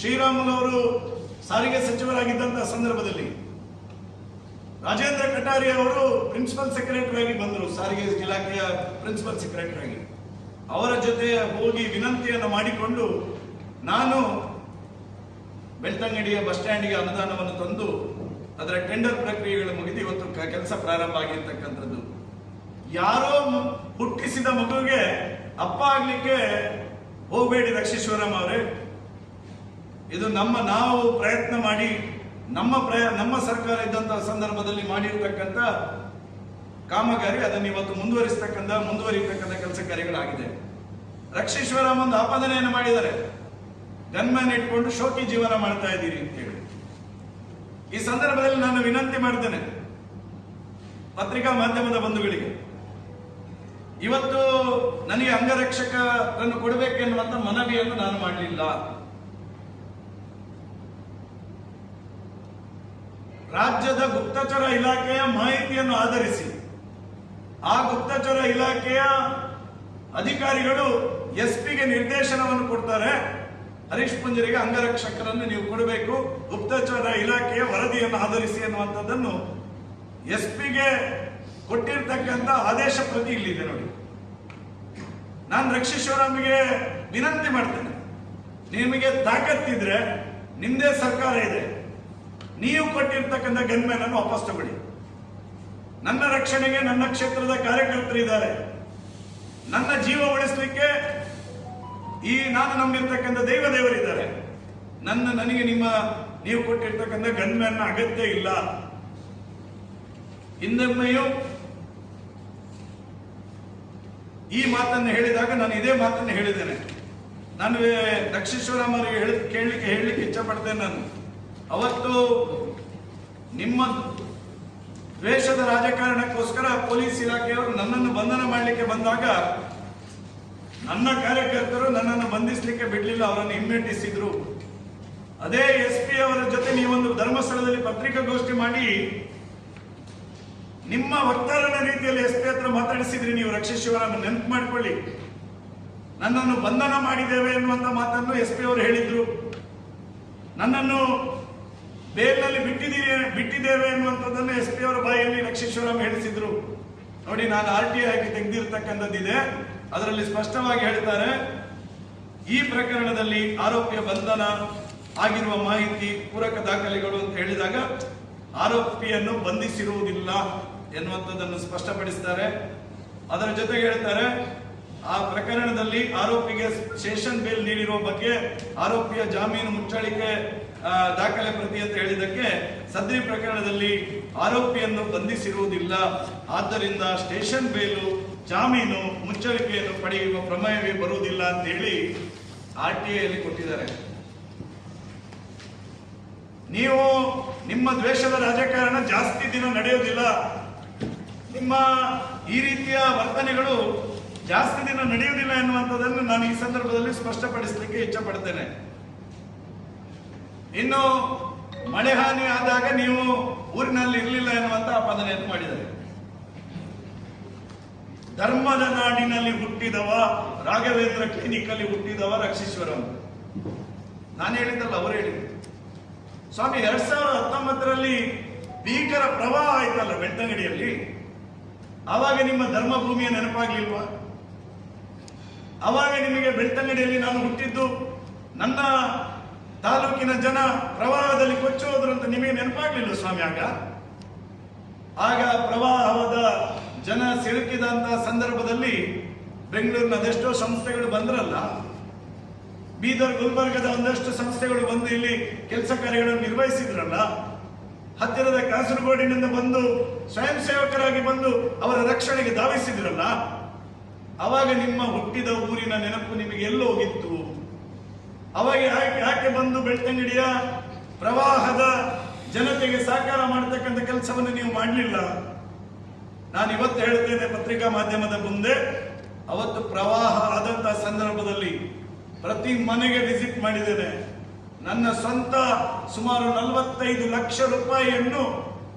ಶ್ರೀರಾಮುಲು ಅವರು ಸಾರಿಗೆ ಸಚಿವರಾಗಿದ್ದಂತಹ ಸಂದರ್ಭದಲ್ಲಿ ರಾಜೇಂದ್ರ ಕಟಾರಿ ಅವರು ಪ್ರಿನ್ಸಿಪಲ್ ಸೆಕ್ರೆಟರಿ ಆಗಿ ಬಂದರು, ಸಾರಿಗೆ ಇಲಾಖೆಯ ಪ್ರಿನ್ಸಿಪಲ್ ಸೆಕ್ರೆಟರಿ ಆಗಿ ಅವರ ಜೊತೆ ಹೋಗಿ ವಿನಂತಿಯನ್ನು ಮಾಡಿಕೊಂಡು ನಾನು ಬೆಳ್ತಂಗಡಿಯ ಬಸ್ ಸ್ಟ್ಯಾಂಡಿಗೆ ಅನುದಾನವನ್ನು ತಂದು ಅದರ ಟೆಂಡರ್ ಪ್ರಕ್ರಿಯೆಗಳು ಮುಗಿದು ಇವತ್ತು ಕೆಲಸ ಪ್ರಾರಂಭ ಆಗಿರ್ತಕ್ಕಂಥದ್ದು. ಯಾರೋ ಹುಟ್ಟಿಸಿದ ಮಗುವಿಗೆ ಅಪ್ಪ ಆಗ್ಲಿಕ್ಕೆ ಹೋಗಬೇಡಿ ರಕ್ಷೇಶ್ವರಂ ಅವರೇ. ಇದು ನಮ್ಮ ನಾವು ಪ್ರಯತ್ನ ಮಾಡಿ, ನಮ್ಮ ಪ್ರಯ ನಮ್ಮ ಸರ್ಕಾರ ಇದ್ದಂತಹ ಸಂದರ್ಭದಲ್ಲಿ ಮಾಡಿರ್ತಕ್ಕಂಥ ಕಾಮಗಾರಿ ಅದನ್ನು ಇವತ್ತು ಮುಂದುವರಿಸ್ತಕ್ಕಂಥ, ಮುಂದುವರಿತಕ್ಕಂಥ ಕೆಲಸ ಕಾರ್ಯಗಳಾಗಿದೆ. ರಕ್ಷೇಶ್ವರಂ ಒಂದು ಆಪಾದನೆಯನ್ನು ಮಾಡಿದ್ದಾರೆ. ಗನ್ಮನ್ ಇಟ್ಕೊಂಡು ಶೋಕಿ ಜೀವನ ಮಾಡ್ತಾ ಇದ್ದೀರಿ ಅಂತ ಹೇಳಿ. ಈ ಸಂದರ್ಭದಲ್ಲಿ ನಾನು ವಿನಂತಿ ಮಾಡ್ತೇನೆ ಪತ್ರಿಕಾ ಮಾಧ್ಯಮದ ಬಂಧುಗಳಿಗೆ. ಇವತ್ತು ನನಗೆ ಅಂಗರಕ್ಷಕರನ್ನು ಕೊಡಬೇಕೆನ್ನುವಂತ ಮನವಿಯನ್ನು ನಾನು ಮಾಡಲಿಲ್ಲ. ರಾಜ್ಯದ ಗುಪ್ತಚರ ಇಲಾಖೆಯ ಮಾಹಿತಿಯನ್ನು ಆಧರಿಸಿ ಆ ಗುಪ್ತಚರ ಇಲಾಖೆಯ ಅಧಿಕಾರಿಗಳು ಎಸ್ ಪಿಗೆ ನಿರ್ದೇಶನವನ್ನು ಕೊಡ್ತಾರೆ. ಹರೀಶ್ ಪುಂಜರಿಗೆ ಅಂಗರಕ್ಷಕರನ್ನು ನೀವು ಕೊಡಬೇಕು. ಗುಪ್ತಚರ ಇಲಾಖೆಯ ವರದಿಯನ್ನು ಆಧರಿಸಿ ಅನ್ನುವಂಥದ್ದನ್ನು ಎಸ್ ಪಿಗೆ ಕೊಟ್ಟಿರ್ತಕ್ಕಂಥ ಆದೇಶ ಪ್ರತಿ ಇಲ್ಲಿದೆ ನೋಡಿ. ನಾನು ರಕ್ಷೇಶ್ವರಮ್ಗೆ ವಿನಂತಿ ಮಾಡ್ತೇನೆ. ನಿಮಗೆ ತಾಕತ್ತಿದ್ರೆ ನಿಮ್ದೇ ಸರ್ಕಾರ ಇದೆ. ನೀವು ಕೊಟ್ಟಿರ್ತಕ್ಕಂಥ ಅನ್ನು ವಾಪಸ್ ತಗೊಳ್ಳಿ. ನನ್ನ ರಕ್ಷಣೆಗೆ ನನ್ನ ಕ್ಷೇತ್ರದ ಕಾರ್ಯಕರ್ತರು ಇದ್ದಾರೆ. ನನ್ನ ಜೀವ ಉಳಿಸಲಿಕ್ಕೆ ಈ ನಾನು ನಂಬಿರ್ತಕ್ಕಂಥ ದೈವ ದೇವರಿದ್ದಾರೆ. ನನ್ನ ನನಗೆ ನಿಮ್ಮ, ನೀವು ಕೊಟ್ಟಿರ್ತಕ್ಕಂಥ ಗನ್ಮ್ಯಾನ್ ಅಗತ್ಯ ಇಲ್ಲ. ಹಿಂದೊಮ್ಮೆಯೂ ಈ ಮಾತನ್ನು ಹೇಳಿದಾಗ ನಾನು ಇದೇ ಮಾತನ್ನು ಹೇಳಿದ್ದೇನೆ. ನಾನು ದಕ್ಷೇಶ್ವರಂ ಅವರಿಗೆ ಹೇಳಿ, ಕೇಳಲಿಕ್ಕೆ ಹೇಳಲಿಕ್ಕೆ ಇಚ್ಛಪಡ್ತೇನೆ ನಾನು. ಅವತ್ತು ನಿಮ್ಮ ದ್ವೇಷದ ರಾಜಕಾರಣಕ್ಕೋಸ್ಕರ ಪೊಲೀಸ್ ಇಲಾಖೆಯವರು ನನ್ನನ್ನು ಬಂಧನ ಮಾಡಲಿಕ್ಕೆ ಬಂದಾಗ ನನ್ನ ಕಾರ್ಯಕರ್ತರು ನನ್ನನ್ನು ಬಂಧಿಸಲಿಕ್ಕೆ ಬಿಡಲಿಲ್ಲ, ಅವರನ್ನು ಹಿಮ್ಮೆಟ್ಟಿಸಿದ್ರು. ಅದೇ ಎಸ್ ಪಿ ಅವರ ಜೊತೆ ನೀವೊಂದು ಧರ್ಮಸ್ಥಳದಲ್ಲಿ ಪತ್ರಿಕಾಗೋಷ್ಠಿ ಮಾಡಿ, ನಿಮ್ಮ ವಕ್ತಾರನ ರೀತಿಯಲ್ಲಿ ಎಸ್ ಪಿ ಹತ್ರ ಮಾತಾಡಿಸಿದ್ರಿ ನೀವು ರಕ್ಷೇಶ್ವರನ್ನು ನೆನಪು ಮಾಡಿಕೊಳ್ಳಿ. ನನ್ನನ್ನು ಬಂಧನ ಮಾಡಿದ್ದೇವೆ ಎನ್ನುವಂತ ಮಾತನ್ನು ಎಸ್ ಪಿ ಅವರು ಹೇಳಿದ್ರು. ನನ್ನನ್ನು ಬೇಲ್ನಲ್ಲಿ ಬಿಟ್ಟಿದ್ದೀರಿ, ಬಿಟ್ಟಿದ್ದೇವೆ ಅನ್ನುವಂಥದ್ದನ್ನು ಎಸ್ ಪಿ ಅವರ ಬಾಯಲ್ಲಿ ರಕ್ಷೇಶ್ವರಂ ಹೇಳಿಸಿದ್ರು. ನೋಡಿ, ನಾನು ಆರ್ ಟಿ ಆಗಿ ತೆಗೆದಿರ್ತಕ್ಕಂಥದ್ದಿದೆ. ಅದರಲ್ಲಿ ಸ್ಪಷ್ಟವಾಗಿ ಹೇಳ್ತಾರೆ, ಈ ಪ್ರಕರಣದಲ್ಲಿ ಆರೋಪಿಯ ಬಂಧನ ಆಗಿರುವ ಮಾಹಿತಿ ಪೂರಕ ದಾಖಲೆಗಳು ಅಂತ ಹೇಳಿದಾಗ ಆರೋಪಿಯನ್ನು ಬಂಧಿಸಿರುವುದಿಲ್ಲ ಎನ್ನುವಂಥದ್ದನ್ನು ಸ್ಪಷ್ಟಪಡಿಸ್ತಾರೆ. ಅದರ ಜೊತೆಗೆ ಹೇಳ್ತಾರೆ, ಆ ಪ್ರಕರಣದಲ್ಲಿ ಆರೋಪಿಗೆ ಸೆಷನ್ ಬೇಲ್ ನೀಡಿರುವ ಬಗ್ಗೆ ಆರೋಪಿಯ ಜಾಮೀನು ಮುಚ್ಚಳಿಕೆ ದಾಖಲೆ ಪ್ರತಿ ಅಂತ ಹೇಳಿದ್ದಕ್ಕೆ ಸದ್ರಿ ಪ್ರಕರಣದಲ್ಲಿ ಆರೋಪಿಯನ್ನು ಬಂಧಿಸಿರುವುದಿಲ್ಲ. ಆದ್ದರಿಂದ ಸ್ಟೇಷನ್ ಬೇಲು, ಜಾಮೀನು, ಮುಚ್ಚಳಿಕೆಯನ್ನು ಪಡೆಯುವ ಪ್ರಮೇಯವೇ ಬರುವುದಿಲ್ಲ ಅಂತ ಹೇಳಿ ಆರ್ ಟಿ ಐಯಲ್ಲಿ ಕೊಟ್ಟಿದ್ದಾರೆ. ನೀವು ನಿಮ್ಮ ದ್ವೇಷದ ರಾಜಕಾರಣ ಜಾಸ್ತಿ ದಿನ ನಡೆಯುವುದಿಲ್ಲ. ನಿಮ್ಮ ಈ ರೀತಿಯ ವರ್ತನೆಗಳು ಜಾಸ್ತಿ ದಿನ ನಡೆಯುವುದಿಲ್ಲ ಎನ್ನುವಂಥದ್ದನ್ನು ನಾನು ಈ ಸಂದರ್ಭದಲ್ಲಿ ಸ್ಪಷ್ಟಪಡಿಸಲಿಕ್ಕೆ ಇಚ್ಛಪಡ್ತೇನೆ. ಇನ್ನು ಮಳೆ ಹಾನಿ ಆದಾಗ ನೀವು ಊರಿನಲ್ಲಿ ಇರಲಿಲ್ಲ ಎನ್ನುವಂತ ಆಪಾದನೆಯನ್ನು ಮಾಡಿದ್ದಾರೆ. ಧರ್ಮದ ನಾಡಿನಲ್ಲಿ ಹುಟ್ಟಿದವ, ರಾಘವೇಂದ್ರ ಕ್ಲಿನಿಕ್ ಅಲ್ಲಿ ಹುಟ್ಟಿದವ ರಕ್ಷೀಶ್ವರಂ. ನಾನು ಹೇಳಿದ್ದಲ್ಲ, ಅವರು ಹೇಳಿದ್ರು ಸ್ವಾಮಿ, ಎರಡ್ ಸಾವಿರದ ಹತ್ತೊಂಬತ್ತರಲ್ಲಿ ಭೀಕರ ಪ್ರವಾಹ ಆಯ್ತಲ್ಲ ಬೆಳ್ತಂಗಡಿಯಲ್ಲಿ? ಆವಾಗ ನಿಮ್ಮ ಧರ್ಮಭೂಮಿಯ ನೆನಪಾಗ್ಲಿಲ್ವಾ? ಅವಾಗ ನಿಮಗೆ ಬೆಳ್ತಂಗಡಿಯಲ್ಲಿ ನಾನು ಹುಟ್ಟಿದ್ದು, ನನ್ನ ತಾಲೂಕಿನ ಜನ ಪ್ರವಾಹದಲ್ಲಿ ಕೊಚ್ಚಿ ಹೋದ್ರು ಅಂತ ನಿಮಗೆ ನೆನಪಾಗ್ಲಿಲ್ಲ ಸ್ವಾಮಿ ಆಗ? ಆಗ ಪ್ರವಾಹದ ಜನ ಸಿಲುಕಿದಂತ ಸಂದರ್ಭದಲ್ಲಿ ಬೆಂಗಳೂರಿನ ಅದೆಷ್ಟೋ ಸಂಸ್ಥೆಗಳು ಬಂದ್ರಲ್ಲ? ಬೀದರ್, ಗುಲ್ಬರ್ಗದ ಒಂದಷ್ಟು ಸಂಸ್ಥೆಗಳು ಬಂದು ಇಲ್ಲಿ ಕೆಲಸ ಕಾರ್ಯಗಳನ್ನು ನಿರ್ವಹಿಸಿದ್ರಲ್ಲ? ಹತ್ತಿರದ ಕಾಸರಗೋಡಿನಿಂದ ಬಂದು ಸ್ವಯಂ ಸೇವಕರಾಗಿ ಬಂದು ಅವರ ರಕ್ಷಣೆಗೆ ಧಾವಿಸಿದ್ರಲ್ಲ? ಅವಾಗ ನಿಮ್ಮ ಹುಟ್ಟಿದ ಊರಿನ ನೆನಪು ನಿಮಗೆ ಎಲ್ಲೋ ಹೋಗಿತ್ತು? ಅವಾಗ ಯಾಕೆ ಬಂದು ಬೆಳ್ತಂಗಡಿಯ ಪ್ರವಾಹದ ಜನತೆಗೆ ಸಹಕಾರ ಮಾಡತಕ್ಕಂಥ ಕೆಲಸವನ್ನು ನೀವು ಮಾಡಲಿಲ್ಲ? ನಾನು ಇವತ್ತು ಹೇಳ್ತೇನೆ ಪತ್ರಿಕಾ ಮಾಧ್ಯಮದ ಮುಂದೆ, ಅವತ್ತು ಪ್ರವಾಹ ಆದಂತಹ ಸಂದರ್ಭದಲ್ಲಿ ಪ್ರತಿ ಮನೆಗೆ ವಿಸಿಟ್ ಮಾಡಿದ್ದೇನೆ. ನನ್ನ ಸ್ವಂತ ಸುಮಾರು ನಲವತ್ತೈದು ಲಕ್ಷ ರೂಪಾಯಿಯನ್ನು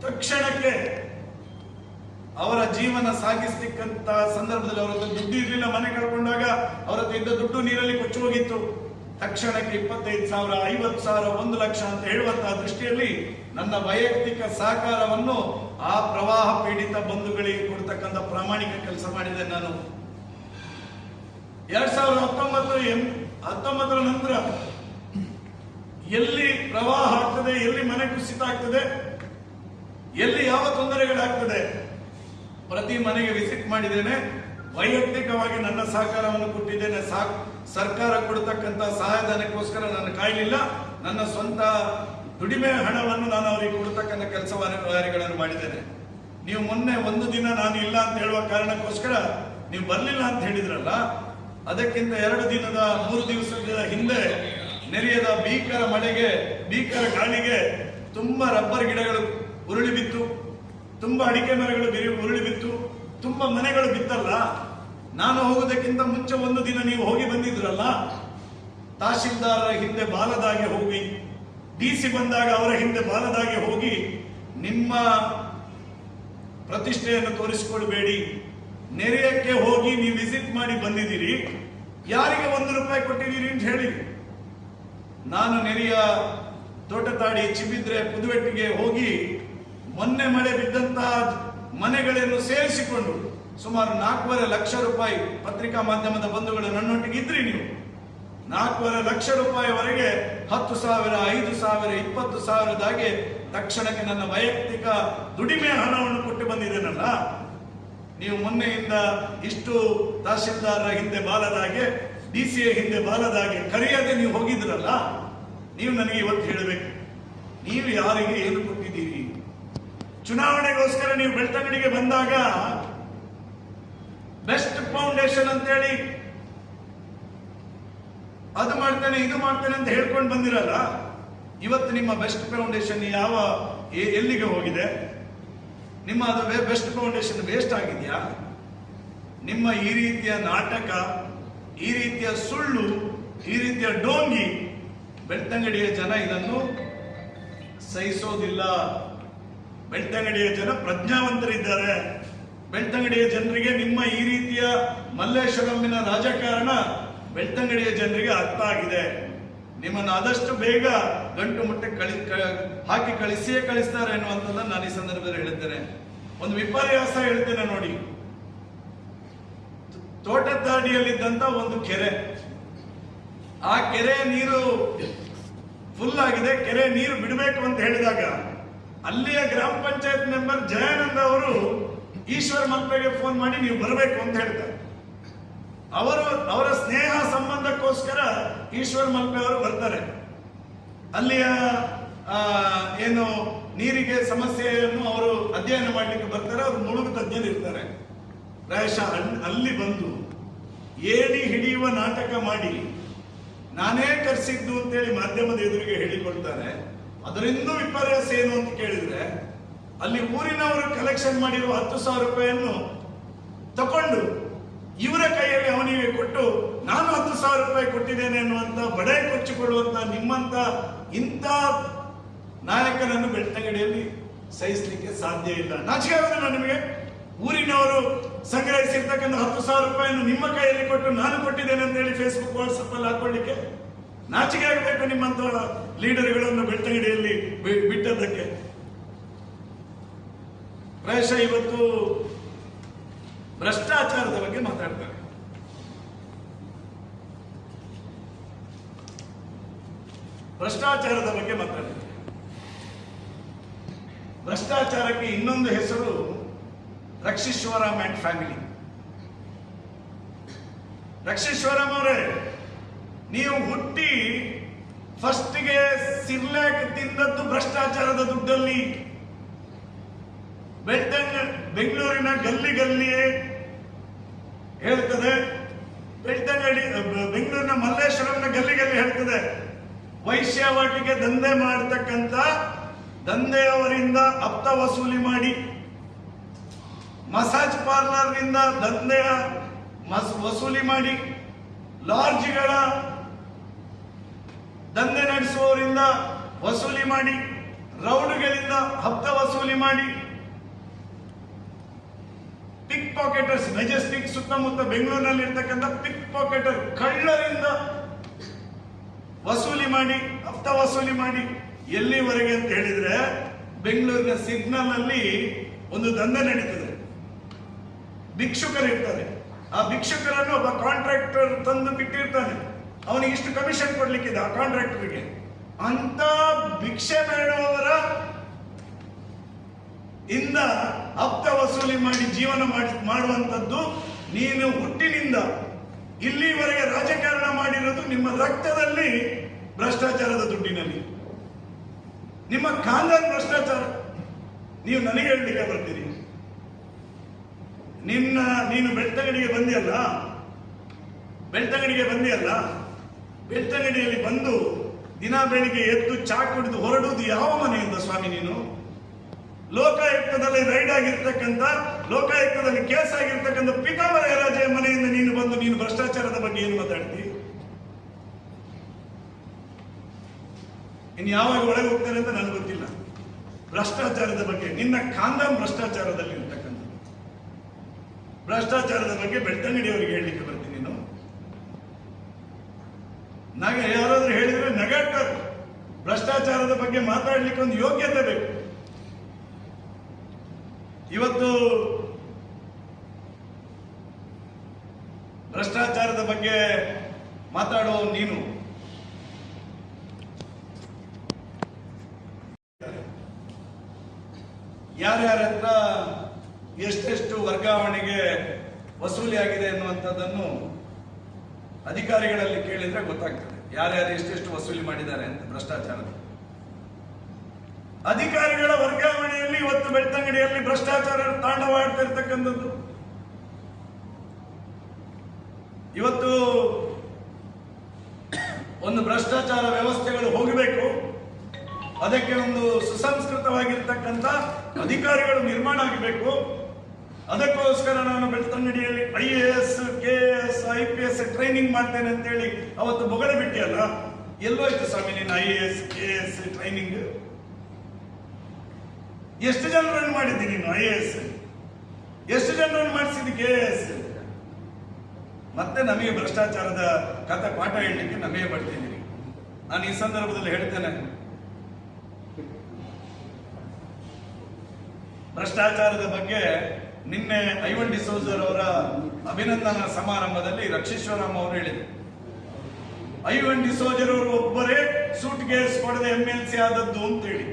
ತಕ್ಷಣಕ್ಕೆ ಅವರ ಜೀವನ ಸಾಗಿಸ್ಲಿಕ್ಕಂತ ಸಂದರ್ಭದಲ್ಲಿ ಅವರ ದುಡ್ಡು ಇರಲಿಲ್ಲ. ಮನೆ ಕಳ್ಕೊಂಡಾಗ ಅವರ ದುಡ್ಡು ನೀರಲ್ಲಿ ಕೊಚ್ಚಿ ಹೋಗಿತ್ತು. ತಕ್ಷಣಕ್ಕೆ ಇಪ್ಪತ್ತೈದು ಸಾವಿರ, ಐವತ್ತು ಸಾವಿರ, ಒಂದು ಲಕ್ಷ ಅಂತ ಹೇಳುವಂತಹ ದೃಷ್ಟಿಯಲ್ಲಿ ನನ್ನ ವೈಯಕ್ತಿಕ ಸಹಕಾರವನ್ನು ಆ ಪ್ರವಾಹ ಪೀಡಿತ ಬಂಧುಗಳಿಗೆ ಕೊಡ್ತಕ್ಕಂಥ ಪ್ರಾಮಾಣಿಕ ಕೆಲಸ ಮಾಡಿದೆ ನಾನು. ಎರಡ್ ಸಾವಿರದ ಹತ್ತೊಂಬತ್ತು ಹತ್ತೊಂಬತ್ತರ ನಂತರ ಎಲ್ಲಿ ಪ್ರವಾಹ ಆಗ್ತದೆ, ಎಲ್ಲಿ ಮನೆ ಕುಸಿತ ಆಗ್ತದೆ, ಎಲ್ಲಿ ಯಾವ ತೊಂದರೆಗಳಾಗ್ತದೆ, ಪ್ರತಿ ಮನೆಗೆ ವಿಸಿಟ್ ಮಾಡಿದ್ದೇನೆ. ವೈಯಕ್ತಿಕವಾಗಿ ನನ್ನ ಸಹಕಾರವನ್ನು ಕೊಟ್ಟಿದ್ದೇನೆ. ಸಾ- ಸರ್ಕಾರ ಕೊಡತಕ್ಕಂತ ಸಹಾಯಧನಕ್ಕೋಸ್ಕರ ನಾನು ಕಾಯಲಿಲ್ಲ. ನನ್ನ ಸ್ವಂತ ದುಡಿಮೆ ಹಣವನ್ನು ನಾನು ಅವರಿಗೆ ಕೊಡತಕ್ಕಂಥ ಕೆಲಸ ಕಾರ್ಯಗಳನ್ನು ಮಾಡಿದ್ದೇನೆ. ನೀವು ಮೊನ್ನೆ ಒಂದು ದಿನ ನಾನು ಇಲ್ಲ ಅಂತ ಹೇಳುವ ಕಾರಣಕ್ಕೋಸ್ಕರ ನೀವು ಬರಲಿಲ್ಲ ಅಂತ ಹೇಳಿದ್ರಲ್ಲ, ಅದಕ್ಕಿಂತ ಎರಡು ದಿನದ, ಮೂರು ದಿವಸದ ಹಿಂದೆ ನೆರೆಯದ ಭೀಕರ ಮಳೆಗೆ, ಭೀಕರ ಗಾಳಿಗೆ ತುಂಬಾ ರಬ್ಬರ್ ಗಿಡಗಳು ಉರುಳಿ ಬಿತ್ತು. ತುಂಬಾ ಅಡಿಕೆ ಮರಗಳು ಉರುಳಿ ಬಿತ್ತು. ತುಂಬಾ ಮನೆಗಳು ಬಿತ್ತಲ್ಲ. ನಾನು ಹೋಗುವುದಕ್ಕಿಂತ ಮುಂಚೆ ಒಂದು ದಿನ ನೀವು ಹೋಗಿ ಬಂದಿದ್ರಲ್ಲ? ತಹಶೀಲ್ದಾರರ ಹಿಂದೆ ಬಾಲದಾಗೆ ಹೋಗಿ, ಡಿ ಸಿ ಬಂದಾಗ ಅವರ ಹಿಂದೆ ಬಾಲದಾಗೆ ಹೋಗಿ ನಿಮ್ಮ ಪ್ರತಿಷ್ಠೆಯನ್ನು ತೋರಿಸಿಕೊಳ್ಬೇಡಿ. ನೆರೆಯಕ್ಕೆ ಹೋಗಿ ನೀವು ವಿಸಿಟ್ ಮಾಡಿ ಬಂದಿದ್ದೀರಿ. ಯಾರಿಗೆ ಒಂದು ರೂಪಾಯಿ ಕೊಟ್ಟಿದ್ದೀರಿ ಅಂತ ಹೇಳಿ. ನಾನು ನೆರೆಯ ತೋಟತಾಡಿ ಚಿಬಿದ್ರೆ ಪುದುವೆಟ್ಟಿಗೆ ಹೋಗಿ ಮೊನ್ನೆ ಮಳೆ ಬಿದ್ದಂತಹ ಮನೆಗಳನ್ನು ಸೇರಿಸಿಕೊಂಡು ಸುಮಾರು ನಾಲ್ಕೂವರೆ ಲಕ್ಷ ರೂಪಾಯಿ ಪತ್ರಿಕಾ ಮಾಧ್ಯಮದ ಬಂಧುಗಳು ನನ್ನೊಟ್ಟಿಗೆ ಇದ್ರಿ ನೀವು. ನಾಲ್ಕೂವರೆ ಲಕ್ಷ ರೂಪಾಯಿವರೆಗೆ ಹತ್ತು ಸಾವಿರ, ಐದು ಸಾವಿರ, ಇಪ್ಪತ್ತು ಸಾವಿರದಾಗೆ ತಕ್ಷಣಕ್ಕೆ ನನ್ನ ವೈಯಕ್ತಿಕ ದುಡಿಮೆ ಹಣವನ್ನು ಕೊಟ್ಟು ಬಂದಿದ್ದೇನಲ್ಲ? ನೀವು ಮೊನ್ನೆಯಿಂದ ಇಷ್ಟು ತಹಶೀಲ್ದಾರರ ಹಿಂದೆ ಬಾಲದಾಗೆ ಡಿ ಸಿ ಎ ಹಿಂದೆ ಬಾಲದಾಗೆ ಕರೆಯದೆ ನೀವು ಹೋಗಿದ್ರಲ್ಲ? ನೀವು ನನಗೆ ಇವತ್ತು ಹೇಳಬೇಕು, ನೀವು ಯಾರಿಗೆ ಏನು ಕೊಟ್ಟಿದ್ದೀರಿ? ಚುನಾವಣೆಗೋಸ್ಕರ ನೀವು ಬೆಳ್ತಂಗಡಿಗೆ ಬಂದಾಗ ಬೆಸ್ಟ್ ಫೌಂಡೇಶನ್ ಅಂತೇಳಿ. ಅದು ಮಾಡ್ತೇನೆ, ಇದು ಮಾಡ್ತೇನೆ ಅಂತ ಹೇಳ್ಕೊಂಡು ಬಂದಿರಲ್ಲ, ಇವತ್ತು ನಿಮ್ಮ ಬೆಸ್ಟ್ ಫೌಂಡೇಶನ್ ಯಾವ ಎಲ್ಲಿಗೆ ಹೋಗಿದೆ? ನಿಮ್ಮ ಅದು ಬೆಸ್ಟ್ ಫೌಂಡೇಶನ್ ವೇಸ್ಟ್ ಆಗಿದೆಯಾ? ನಿಮ್ಮ ಈ ರೀತಿಯ ನಾಟಕ, ಈ ರೀತಿಯ ಸುಳ್ಳು, ಈ ರೀತಿಯ ಡೋಂಗಿ ಬೆಳ್ತಂಗಡಿಯ ಜನ ಇದನ್ನು ಸಹಿಸೋದಿಲ್ಲ. ಬೆಳ್ತಂಗಡಿಯ ಜನ ಪ್ರಜ್ಞಾವಂತರಿದ್ದಾರೆ. ಬೆಳ್ತಂಗಡಿಯ ಜನರಿಗೆ ನಿಮ್ಮ ಈ ರೀತಿಯ ಮಲ್ಲೇಶ್ವರಮ್ಮಿನ ರಾಜಕಾರಣ ಬೆಳ್ತಂಗಡಿಯ ಜನರಿಗೆ ಅರ್ಥ ಆಗಿದೆ. ನಿಮ್ಮನ್ನು ಆದಷ್ಟು ಬೇಗ ಗಂಟು ಮುಟ್ಟೆ ಕಳಿ ಹಾಕಿ ಕಳಿಸಿಯೇ ಕಳಿಸ್ತಾರೆ ಅನ್ನುವಂಥದ್ದನ್ನು ನಾನು ಈ ಸಂದರ್ಭದಲ್ಲಿ ಹೇಳುತ್ತೇನೆ. ಒಂದು ವಿಪರ್ಯಾಸ ಹೇಳ್ತೇನೆ ನೋಡಿ. ತೋಟದಾಡಿಯಲ್ಲಿದ್ದಂತ ಒಂದು ಕೆರೆ. ಆ ಕೆರೆ ನೀರು ಫುಲ್ ಆಗಿದೆ. ಕೆರೆ ನೀರು ಬಿಡಬೇಕು ಅಂತ ಹೇಳಿದಾಗ ಅಲ್ಲಿಯ ಗ್ರಾಮ ಪಂಚಾಯತ್ ಮೆಂಬರ್ ಜಯಾನಂದ ಅವರು ಈಶ್ವರ್ ಮಕ್ಕಳಿಗೆ ಫೋನ್ ಮಾಡಿ ನೀವು ಬರಬೇಕು ಅಂತ ಹೇಳ್ತಾರೆ ಅವರು, ಅವರ ಸ್ನೇಹ ಸಂಬಂಧಕ್ಕೋಸ್ಕರ ಈಶ್ವರ ಮಲ್ಪೆ ಅವರು ಬರ್ತಾರೆ. ಅಲ್ಲಿಯ ಏನು ನೀರಿಗೆ ಸಮಸ್ಯೆಯನ್ನು ಅವರು ಅಧ್ಯಯನ ಮಾಡಲಿಕ್ಕೆ ಬರ್ತಾರೆ. ಅವರು ಮುಳುಗು ತಜ್ಞರು ಇರ್ತಾರೆ ಪ್ರಾಯಶಃ ಅಲ್- ಅಲ್ಲಿ ಬಂದು ಏಡಿ ಹಿಡಿಯುವ ನಾಟಕ ಮಾಡಿ ನಾನೇ ಕರೆಸಿದ್ದು ಅಂತೇಳಿ ಮಾಧ್ಯಮದ ಎದುರಿಗೆ ಹೇಳಿಕೊಳ್ತಾರೆ ಅದರಿಂದ ವಿಪರ್ಯಾಸ ಏನು ಅಂತ ಕೇಳಿದ್ರೆ ಅಲ್ಲಿ ಊರಿನವರು ಕಲೆಕ್ಷನ್ ಮಾಡಿರುವ ಹತ್ತು ಸಾವಿರ ರೂಪಾಯಿಯನ್ನು ತಕೊಂಡು ಇವರ ಕೈಯಲ್ಲಿ ಅವನಿಗೆ ಕೊಟ್ಟು, ನಾನು ಹತ್ತು ಸಾವಿರ ರೂಪಾಯಿ ಕೊಟ್ಟಿದ್ದೇನೆ ಅನ್ನುವಂತ ಬಡ ಕೊಚ್ಚಿಕೊಳ್ಳುವಂತ ನಿಮ್ಮಂತ ಇಂಥ ನಾಯಕನನ್ನು ಬೆಳ್ತಂಗಡಿಯಲ್ಲಿ ಸಹಿಸಲಿಕ್ಕೆ ಸಾಧ್ಯ ಇಲ್ಲ. ನಾಚಿಕೆ ಆಗೋದಿಲ್ಲ ನಿಮಗೆ? ಊರಿನವರು ಸಂಗ್ರಹಿಸಿರ್ತಕ್ಕಂಥ ಹತ್ತು ಸಾವಿರ ರೂಪಾಯಿಯನ್ನು ನಿಮ್ಮ ಕೈಯಲ್ಲಿ ಕೊಟ್ಟು, ನಾನು ಕೊಟ್ಟಿದ್ದೇನೆ ಅಂತ ಹೇಳಿ ಫೇಸ್ಬುಕ್ ವಾಟ್ಸಪ್ ಅಲ್ಲಿ ಹಾಕೊಳ್ಳಿಕ್ಕೆ ನಾಚಿಕೆ ಆಗಬೇಕು ನಿಮ್ಮಂತ ಲೀಡರ್ಗಳನ್ನು ಬೆಳ್ತಂಗಡಿಯಲ್ಲಿ ಬಿ- ಬಿಟ್ಟದ್ದಕ್ಕೆ ಪ್ರಾಯಶಃ ಇವತ್ತು ಭ್ರಷ್ಟಾಚಾರದ ಬಗ್ಗೆ ಮಾತಾಡ್ತಾರೆ. ಭ್ರಷ್ಟಾಚಾರದ ಬಗ್ಗೆ ಮಾತಾಡ್ತಾರೆ. ಭ್ರಷ್ಟಾಚಾರಕ್ಕೆ ಇನ್ನೊಂದು ಹೆಸರು ರಕ್ಷಿಶ್ವರಾಮ್ ಅಂಡ್ ಫ್ಯಾಮಿಲಿ. ರಕ್ಷಿಶ್ವರಾಮ್ ಅವರೇ, ನೀವು ಹುಟ್ಟಿ ಫಸ್ಟ್ಗೆ ಸಿರ್ಲಾಕ್ ತಿಂದದ್ದು ಭ್ರಷ್ಟಾಚಾರದ ದುಡ್ಡಲ್ಲಿ. ಬೆಂಗಳೂರಿನ ಗಲ್ಲಿ ಗಲ್ಲಿಯೇ ಹೇಳ್ತದೆ. ಬೆಳ್ತಂಗಡಿ ಬೆಂಗಳೂರಿನ ಮಲ್ಲೇಶ್ವರಂನ ಗಲ್ಲಿ ಗಲ್ಲಿ ಹೇಳ್ತದೆ. ವೈಶ್ಯವಾಟಿಗೆ ದಂಧೆ ಮಾಡತಕ್ಕಂತ ದಂಧೆಯವರಿಂದ ಹಪ್ತ ವಸೂಲಿ ಮಾಡಿ. ಮಸಾಜ್ ಪಾರ್ಲರ್ನಿಂದ ದಂಧೆಯ ವಸೂಲಿ ಮಾಡಿ. ಲಾಡ್ಜ್ಗಳ ದಂಧೆ ನಡೆಸುವವರಿಂದ ವಸೂಲಿ ಮಾಡಿ. ರೌಡ್ಗಳಿಂದ ಹಪ್ತ ವಸೂಲಿ ಮಾಡಿ. ಪಿಕ್ ಪಾಕೆಟರ್ಸ್ ಮೆಜೆಸ್ಟಿಕ್ ಸುತ್ತಮುತ್ತ ಬೆಂಗಳೂರಿನಲ್ಲಿ ಇರ್ತಕ್ಕಂಥ ಪಿಕ್ ಪಾಕೆಟರ್ ಕಳ್ಳರಿಂದ ವಸೂಲಿ ಮಾಡಿ ಅಪ್ತ ವಸೂಲಿ ಮಾಡಿ ಎಲ್ಲಿವರೆಗೆ ಅಂತ ಹೇಳಿದ್ರೆ ಬೆಂಗಳೂರಿನ ಸಿಗ್ನಲ್ ಅಲ್ಲಿ ಒಂದು ದಂಧೆ ನಡೀತದೆ. ಭಿಕ್ಷುಕರು ಇರ್ತಾರೆ ಆ ಭಿಕ್ಷುಕರನ್ನು ಒಬ್ಬ ಕಾಂಟ್ರಾಕ್ಟರ್ ತಂದು ಬಿಟ್ಟಿರ್ತಾನೆ. ಅವನಿಗೆ ಇಷ್ಟು ಕಮಿಷನ್ ಕೊಡ್ಲಿಕ್ಕಿದೆ ಆ ಕಾಂಟ್ರಾಕ್ಟರ್ಗೆ ಅಂತ ಭಿಕ್ಷೆ ಬೇಡುವವರ ಇಂದ ಅಪ್ತ ವಸೂಲಿ ಮಾಡಿ ಜೀವನ ಮಾಡಿ ಮಾಡುವಂಥದ್ದು ನೀನು ಹುಟ್ಟಿನಿಂದ. ಇಲ್ಲಿವರೆಗೆ ರಾಜಕಾರಣ ಮಾಡಿರೋದು ನಿಮ್ಮ ರಕ್ತದಲ್ಲಿ ಭ್ರಷ್ಟಾಚಾರದ ದುಡ್ಡಿನಲ್ಲಿ. ನಿಮ್ಮ ಖಾನ್ದಾನ್ ಭ್ರಷ್ಟಾಚಾರ. ನೀವು ನನಗೆ ಹೇಳಲಿಕ್ಕೆ ಬರ್ತೀರಿ. ನಿನ್ನ ನೀನು ಬೆಳ್ತಂಗಡಿಗೆ ಬಂದಿಯಲ್ಲ? ಬೆಳ್ತಂಗಡಿಗೆ ಬಂದಿಯಲ್ಲ? ಬೆಳ್ತಂಗಡಿಯಲ್ಲಿ ಬಂದು ದಿನ ಬೆಳಿಗ್ಗೆ ಎದ್ದು ಚಾಕ್ ಕುಡಿದು ಹೊರಡುವುದು ಯಾವ ಮನೆಯಿಂದ ಸ್ವಾಮಿ ನೀನು? ಲೋಕಾಯುಕ್ತದಲ್ಲಿ ರೈಡ್ ಆಗಿರ್ತಕ್ಕಂಥ, ಲೋಕಾಯುಕ್ತದಲ್ಲಿ ಕೇಸ್ ಆಗಿರ್ತಕ್ಕಂಥ ಪಿತಾಂಬರ ರಾಜೆಯ ಮನೆಯಿಂದ ನೀನು ಬಂದು ನೀನು ಭ್ರಷ್ಟಾಚಾರದ ಬಗ್ಗೆ ಏನು ಮಾತಾಡ್ತಿ? ಇನ್ನು ಯಾವಾಗ ಒಳಗೆ ಹೋಗ್ತಾರೆ ಅಂತ ನನಗೆ ಗೊತ್ತಿಲ್ಲ. ಭ್ರಷ್ಟಾಚಾರದ ಬಗ್ಗೆ, ನಿನ್ನ ಖಾಂದಾಮ್ ಭ್ರಷ್ಟಾಚಾರದಲ್ಲಿ ಇರ್ತಕ್ಕಂಥ. ಭ್ರಷ್ಟಾಚಾರದ ಬಗ್ಗೆ ಬೆಳ್ತಂಗಡಿಯವರಿಗೆ ಹೇಳಲಿಕ್ಕೆ ಬರ್ತೀನಿ ನೀನು. ನಾಗ ಯಾರಾದ್ರೂ ಹೇಳಿದ್ರೆ ನಗಾಡ್ತಾರೆ. ಭ್ರಷ್ಟಾಚಾರದ ಬಗ್ಗೆ ಮಾತಾಡ್ಲಿಕ್ಕೆ ಒಂದು ಯೋಗ್ಯತೆ ಬೇಕು. ಇವತ್ತು ಭ್ರಷ್ಟಾಚಾರದ ಬಗ್ಗೆ ಮಾತಾಡೋ ನೀನು. ಯಾರ್ಯಾರ ಹತ್ರ ಎಷ್ಟೆಷ್ಟು ವರ್ಗಾವಣೆಗೆ ವಸೂಲಿ ಆಗಿದೆ ಅನ್ನುವಂಥದ್ದನ್ನು ಅಧಿಕಾರಿಗಳಲ್ಲಿ ಕೇಳಿದ್ರೆ ಗೊತ್ತಾಗ್ತದೆ. ಯಾರ್ಯಾರು ಎಷ್ಟೆಷ್ಟು ವಸೂಲಿ ಮಾಡಿದ್ದಾರೆ ಅಂತ ಭ್ರಷ್ಟಾಚಾರ ಅಧಿಕಾರಿಗಳ ವರ್ಗಾವಣೆಯಲ್ಲಿ ಇವತ್ತು ಬೆಳ್ತಂಗಡಿಯಲ್ಲಿ ಭ್ರಷ್ಟಾಚಾರ ತಾಂಡವಾಡ್ತಿರ್ತಕ್ಕಂಥದ್ದು. ಇವತ್ತು ಒಂದು ಭ್ರಷ್ಟಾಚಾರ ವ್ಯವಸ್ಥೆಗಳು ಹೋಗಬೇಕು. ಅದಕ್ಕೆ ಒಂದು ಸುಸಂಸ್ಕೃತವಾಗಿರ್ತಕ್ಕಂಥ ಅಧಿಕಾರಿಗಳು ನಿರ್ಮಾಣ ಆಗಬೇಕು. ಅದಕ್ಕೋಸ್ಕರ ನಾನು ಬೆಳ್ತಂಗಡಿಯಲ್ಲಿ I A S, K S, I P S training ಮಾಡ್ತೇನೆ ಅಂತೇಳಿ ಅವತ್ತು ಬೊಗಳೆ ಬಿಟ್ಟಿಯಲ್ಲ ಎಲ್ಲೋಯ್ತು ಸ್ವಾಮಿ ನೀನು I A S, K S training? ಎಷ್ಟು ಜನರನ್ನು ಮಾಡಿದ್ದಿ ನೀನು ಐ ಎ ಎಸ್ ಎಷ್ಟು ಜನರನ್ನು ಮಾಡಿಸಿದ್ದು ಕೆ ಎಸ್ ಮತ್ತೆ ನಮಗೆ ಭ್ರಷ್ಟಾಚಾರದ ಕಥೆ ಪಾಠ ಹೇಳಲಿಕ್ಕೆ ನಮಗೆ ಬರ್ತೀನಿ ನಾನು ಈ ಸಂದರ್ಭದಲ್ಲಿ ಹೇಳ್ತೇನೆ. ಭ್ರಷ್ಟಾಚಾರದ ಬಗ್ಗೆ ನಿನ್ನೆ ಐವನ್ ಡಿಸೋಜರ್ ಅವರ ಅಭಿನಂದನಾ ಸಮಾರಂಭದಲ್ಲಿ ರಕ್ಷೀಶ್ವರಂ ಅವರು ಹೇಳಿದರು. ಐವನ್ ಡಿಸೋಜರ್ ಅವರು ಒಬ್ಬರೇ ಸೂಟ್ ಕೇಸ್ ಕೊಡದೆ ಎಂ ಎಲ್ ಸಿ ಆದದ್ದು ಅಂತೇಳಿ.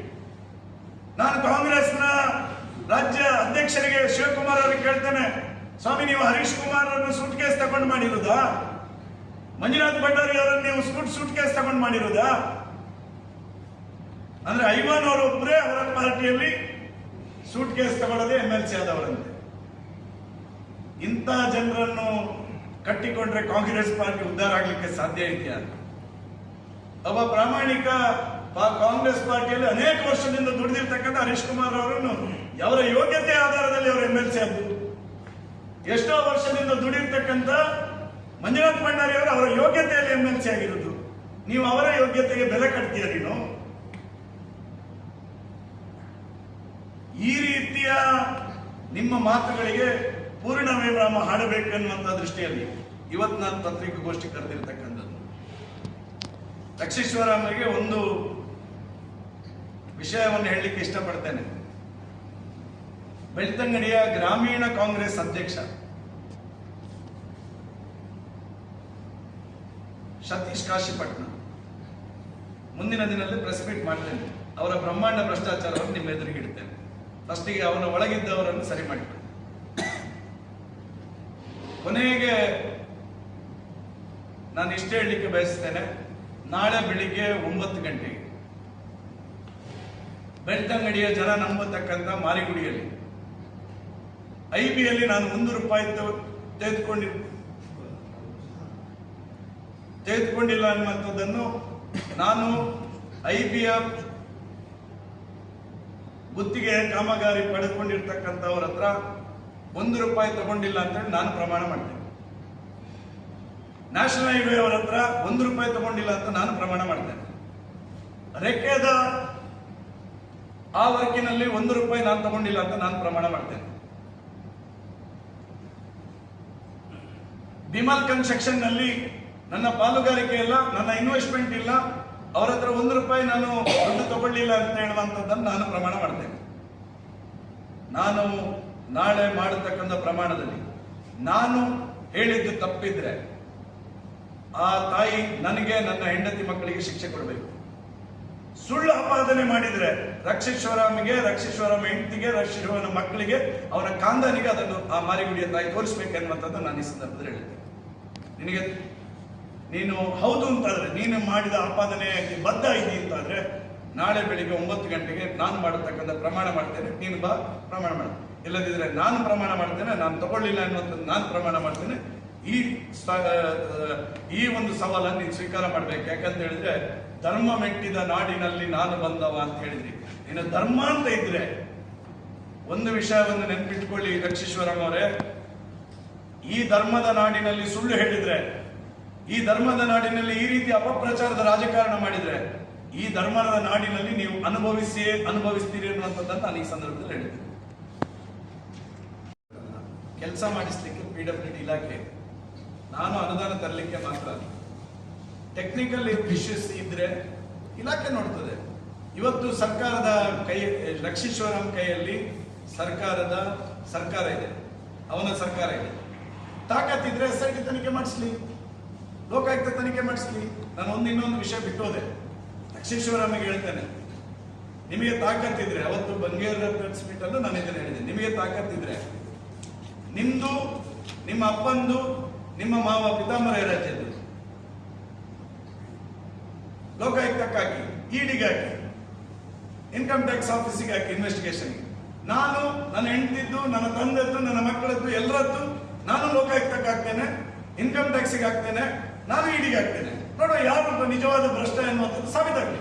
ನಾನು ಕಾಂಗ್ರೆಸ್ನ ರಾಜ್ಯ ಅಧ್ಯಕ್ಷರಿಗೆ ಶಿವಕುಮಾರ್ ಅವರಿಗೆ ಕೇಳ್ತೇನೆ. ಸ್ವಾಮಿ, ನೀವು ಹರೀಶ್ ಕುಮಾರ್ ಅವರನ್ನು ಸೂಟ್ ಕೇಸ್ ತಗೊಂಡು ಮಾಡಿರುದಾ? ಮಂಜುನಾಥ್ ಭಂಡಾರಿ ಅವರನ್ನು ನೀವು ಸೂಟ್ ಸೂಟ್ ಕೇಸ್ ತಗೊಂಡು ಮಾಡಿರುದಾ? ಅಂದ್ರೆ ಐವನ್ ಅವರೊಬ್ಬರೇ ಅವರ ಪಾರ್ಟಿಯಲ್ಲಿ ಸೂಟ್ ಕೇಸ್ ತಗೊಳ್ಳೋದೇ ಎಂ ಎಲ್ ಸಿ ಆದವರಂತೆ. ಇಂಥ ಜನರನ್ನು ಕಟ್ಟಿಕೊಂಡ್ರೆ ಕಾಂಗ್ರೆಸ್ ಪಾರ್ಟಿ ಉದ್ಧಾರ ಆಗ್ಲಿಕ್ಕೆ ಸಾಧ್ಯ ಇದೆಯಾ? ಒಬ್ಬ ಪ್ರಾಮಾಣಿಕ ಕಾಂಗ್ರೆಸ್ ಪಾರ್ಟಿಯಲ್ಲಿ ಅನೇಕ ವರ್ಷದಿಂದ ದುಡಿದಿರ್ತಕ್ಕಂಥ ಹರೀಶ್ ಕುಮಾರ್ ಅವರನ್ನು ಅವರ ಯೋಗ್ಯತೆ ಆಧಾರದಲ್ಲಿ ಅವರು ಎಂ ಎಲ್ ಸಿ ಆದ್ರು. ಎಷ್ಟೋ ವರ್ಷದಿಂದ ದುಡಿರ್ತಕ್ಕಂಥ ಮಂಜುನಾಥ್ ಭಂಡಾರಿ ಅವರು ಅವರ ಯೋಗ್ಯತೆಯಲ್ಲಿ ಎಂ ಎಲ್ ಸಿ ಆಗಿರೋದು. ನೀವು ಅವರ ಯೋಗ್ಯತೆಗೆ ಬೆಲೆ ಕಟ್ತೀಯ ನೀನು? ಈ ರೀತಿಯ ನಿಮ್ಮ ಮಾತುಗಳಿಗೆ ಪೂರ್ಣ ವಿರಾಮ ಹಾಡಬೇಕನ್ನುವಂತ ದೃಷ್ಟಿಯಲ್ಲಿ ಇವತ್ತು ನಾನು ಪತ್ರಿಕಾಗೋಷ್ಠಿ ಕರೆದಿರ್ತಕ್ಕಂಥದ್ದು. ಲಕ್ಷೇಶ್ವರಮ್ಮರಿಗೆ ಒಂದು ವಿಷಯವನ್ನು ಹೇಳಲಿಕ್ಕೆ ಇಷ್ಟಪಡ್ತೇನೆ. ಬೆಳ್ತಂಗಡಿಯ ಗ್ರಾಮೀಣ ಕಾಂಗ್ರೆಸ್ ಅಧ್ಯಕ್ಷ ಸತೀಶ್ ಕಾಶಿಪಟ್ನ. ಮುಂದಿನ ದಿನದಲ್ಲಿ ಪ್ರೆಸ್ ಮೀಟ್ ಮಾಡ್ತೇನೆ. ಅವರ ಬ್ರಹ್ಮಾಂಡ ಭ್ರಷ್ಟಾಚಾರವನ್ನು ನಿಮ್ಮ ಎದುರಿಗೆ ಇಡ್ತೇನೆ. ಫಸ್ಟಿಗೆ ಅವನ ಒಳಗಿದ್ದವರನ್ನು ಸರಿ ಮಾಡಿ ಕೊನೆಗೆ ನಾನು ಇಷ್ಟೇ ಹೇಳಲಿಕ್ಕೆ ಬಯಸ್ತೇನೆ, ನಾಳೆ ಬೆಳಿಗ್ಗೆ ಒಂಬತ್ತು ಗಂಟೆಗೆ. ಬೆಳ್ತಂಗಡಿಯ ಜನ ನಂಬತಕ್ಕಂಥ ಮಾರಿಗುಡಿಯಲ್ಲಿ. ಐ ಬಿಯಲ್ಲಿ ನಾನು ಒಂದು ರೂಪಾಯಿ ತೆಗೆದುಕೊಂಡಿ ತೆಗೆದುಕೊಂಡಿಲ್ಲ ಅನ್ನುವಂಥದ್ದನ್ನು ನಾನು ಐ ಬಿಯ ಗುತ್ತಿಗೆ ಕಾಮಗಾರಿ ಪಡೆದುಕೊಂಡಿರ್ತಕ್ಕಂಥವ್ರ ಹತ್ರ ಒಂದು ರೂಪಾಯಿ ತಗೊಂಡಿಲ್ಲ ಅಂತೇಳಿ ನಾನು ಪ್ರಮಾಣ ಮಾಡ್ತೇನೆ. ನ್ಯಾಷನಲ್ ಹೈವೇ ಅವರ ಹತ್ರ ಒಂದು ರೂಪಾಯಿ ತಗೊಂಡಿಲ್ಲ ಅಂತ ನಾನು ಪ್ರಮಾಣ ಮಾಡ್ತೇನೆ. ರೆಕ್ಕೆದ ಆ ವರ್ಕಿನಲ್ಲಿ ಒಂದು ರೂಪಾಯಿ ನಾನು ತಗೊಂಡಿಲ್ಲ ಅಂತ ನಾನು ಪ್ರಮಾಣ ಮಾಡ್ತೇನೆ. ಬಿಮಲ್ ಕನ್ಸ್ಟ್ರಕ್ಷನ್ನಲ್ಲಿ ನನ್ನ ಪಾಲುಗಾರಿಕೆ ಇಲ್ಲ, ನನ್ನ ಇನ್ವೆಸ್ಟ್ಮೆಂಟ್ ಇಲ್ಲ, ಅವರ ಹತ್ರ ಒಂದು ರೂಪಾಯಿ ನಾನು ದುಡ್ಡು ತಗೊಳ್ಳಿಲ್ಲ ಅಂತ ಹೇಳುವಂಥದ್ದನ್ನು ನಾನು ಪ್ರಮಾಣ ಮಾಡ್ತೇನೆ. ನಾನು ನಾಳೆ ಮಾಡತಕ್ಕಂಥ ಪ್ರಮಾಣದಲ್ಲಿ ನಾನು ಹೇಳಿದ್ದು ತಪ್ಪಿದ್ರೆ ಆ ತಾಯಿ ನನಗೆ ನನ್ನ ಹೆಂಡತಿ ಮಕ್ಕಳಿಗೆ ಶಿಕ್ಷೆ ಕೊಡಬೇಕು. ಸುಳ್ಳು ಆಪಾದನೆ ಮಾಡಿದ್ರೆ ರಕ್ಷೇಶ್ವರಾಮಿಗೆ ರಕ್ಷೇಶ್ವರಮ ಹೆಂಡತಿಗೆ ರಕ್ಷೇಶ್ವರನ ಮಕ್ಕಳಿಗೆ ಅವನ ಕಾಂದನಿಗೆ ಅದನ್ನು ಆ ಮಾರಿಗುಡಿಯ ತಾಯಿ ತೋರಿಸ್ಬೇಕೆನ್ನುವಂಥದ್ದು ನಾನು ಈ ಸಂದರ್ಭದಲ್ಲಿ ಹೇಳಿದೆ ನಿನಗೆ ನೀನು ಹೌದು ಅಂತಾದ್ರೆ, ನೀನು ಮಾಡಿದ ಆಪಾದನೆಯಾಗಿ ಬದ್ಧ ಅಂತ ಅಂತಾದ್ರೆ, ನಾಳೆ ಬೆಳಿಗ್ಗೆ ಒಂಬತ್ತು ಗಂಟೆಗೆ ನಾನು ಮಾಡತಕ್ಕಂಥ ಪ್ರಮಾಣ ಮಾಡ್ತೇನೆ. ನೀನು ಬಾ, ಪ್ರಮಾಣ ಮಾಡ. ಇಲ್ಲದಿದ್ದರೆ ನಾನು ಪ್ರಮಾಣ ಮಾಡ್ತೇನೆ, ನಾನು ತಗೊಳ್ಳಿಲ್ಲ ಅನ್ನುವಂಥದ್ದು ನಾನು ಪ್ರಮಾಣ ಮಾಡ್ತೇನೆ. ಈ ಈ ಒಂದು ಸವಾಲನ್ನು ನೀನು ಸ್ವೀಕಾರ ಮಾಡ್ಬೇಕು. ಯಾಕಂತ ಹೇಳಿದ್ರೆ ಧರ್ಮ ಮೆಟ್ಟಿದ ನಾಡಿನಲ್ಲಿ ನಾನು ಬಂದವ ಅಂತ ಹೇಳಿದ್ರಿ. ಇನ್ನು ಧರ್ಮ ಅಂತ ಇದ್ರೆ ಒಂದು ವಿಷಯವನ್ನು ನೆನ್ಪಿಟ್ಕೊಳ್ಳಿ ಲಕ್ಷೀಶ್ವರಂ ಅವರೇ. ಈ ಧರ್ಮದ ನಾಡಿನಲ್ಲಿ ಸುಳ್ಳು ಹೇಳಿದ್ರೆ, ಈ ಧರ್ಮದ ನಾಡಿನಲ್ಲಿ ಈ ರೀತಿ ಅಪಪ್ರಚಾರದ ರಾಜಕಾರಣ ಮಾಡಿದ್ರೆ, ಈ ಧರ್ಮದ ನಾಡಿನಲ್ಲಿ ನೀವು ಅನುಭವಿಸಿಯೇ ಅನುಭವಿಸ್ತೀರಿ ಅನ್ನುವಂಥದ್ದನ್ನು ನಾನು ಈ ಸಂದರ್ಭದಲ್ಲಿ ಹೇಳಿದೆ ಕೆಲಸ ಮಾಡಿಸ್ಲಿಕ್ಕೆ ಪಿ ಡಬ್ಲ್ಯೂ ಡಿ ಇಲಾಖೆ, ನಾನು ಅನುದಾನ ತರಲಿಕ್ಕೆ ಮಾತ್ರ ಟೆಕ್ನಿಕಲ್ ಇಶ್ಯೂಸ್ ಇದ್ರೆ ಇಲಾಖೆ ನೋಡ್ತದೆ. ಇವತ್ತು ಸರ್ಕಾರದ ಕೈ ಲಕ್ಷೀಶ್ವರಂ ಕೈಯಲ್ಲಿ ಸರ್ಕಾರದ ಸರ್ಕಾರ ಇದೆ. ಅವನ ಸರ್ಕಾರ ಇದೆ. ತಾಕತ್ತಿದ್ರೆ ಎಸ್ ಐ ಟಿ ತನಿಖೆ ಮಾಡಿಸ್ಲಿ. ಲೋಕಾಯುಕ್ತ ತನಿಖೆ ಮಾಡಿಸ್ಲಿ. ನಾನು ಒಂದು ಇನ್ನೊಂದು ವಿಷಯ ಬಿಟ್ಟೋದೆ. ಲಕ್ಷೇಶ್ವರಮ್ಮಗೆ ಹೇಳ್ತೇನೆ. ನಿಮಗೆ ತಾಕತ್ತಿದ್ರೆ ಅವತ್ತು ಬಂಗೇರ ಪ್ರೆಸ್ ನಾನು ಇದನ್ನು ಹೇಳಿದೆ. ನಿಮಗೆ ತಾಕತ್ತಿದ್ರೆ ನಿಮ್ದು, ನಿಮ್ಮ ಅಪ್ಪಂದು, ನಿಮ್ಮ ಮಾವ ಪಿತಾಮರ ರಾಜ್ಯದ್ದು ಲೋಕಾಯುಕ್ತಕ್ಕೆ ಇಡಿಗಾಗಿ ಇನ್ಕಮ್ ಟ್ಯಾಕ್ಸ್ ಆಫೀಸಿಗೆ ಹಾಕಿ ಇನ್ವೆಸ್ಟಿಗೇಷನ್ ನಾನು ನನ್ನ ಹೆಂಡತಿದ್ದು, ನನ್ನ ತಂದೆದ್ದು, ನನ್ನ ಮಕ್ಕಳದ್ದು ಎಲ್ಲರದ್ದು ನಾನು ಲೋಕಾಯುಕ್ತಕ್ಕೆ ಹಾಕ್ತೇನೆ ಇನ್ಕಮ್ ಟ್ಯಾಕ್ಸಿಗೆ ಹಾಕ್ತೇನೆ, ನಾನು ಇಡಿಗೆ ಹಾಕ್ತೇನೆ. ನೋಡೋ ಯಾರು ನಿಜವಾದ ಭ್ರಷ್ಟ ಎನ್ನುವಂಥದ್ದು ಸಾಬೀತಾಗಲಿ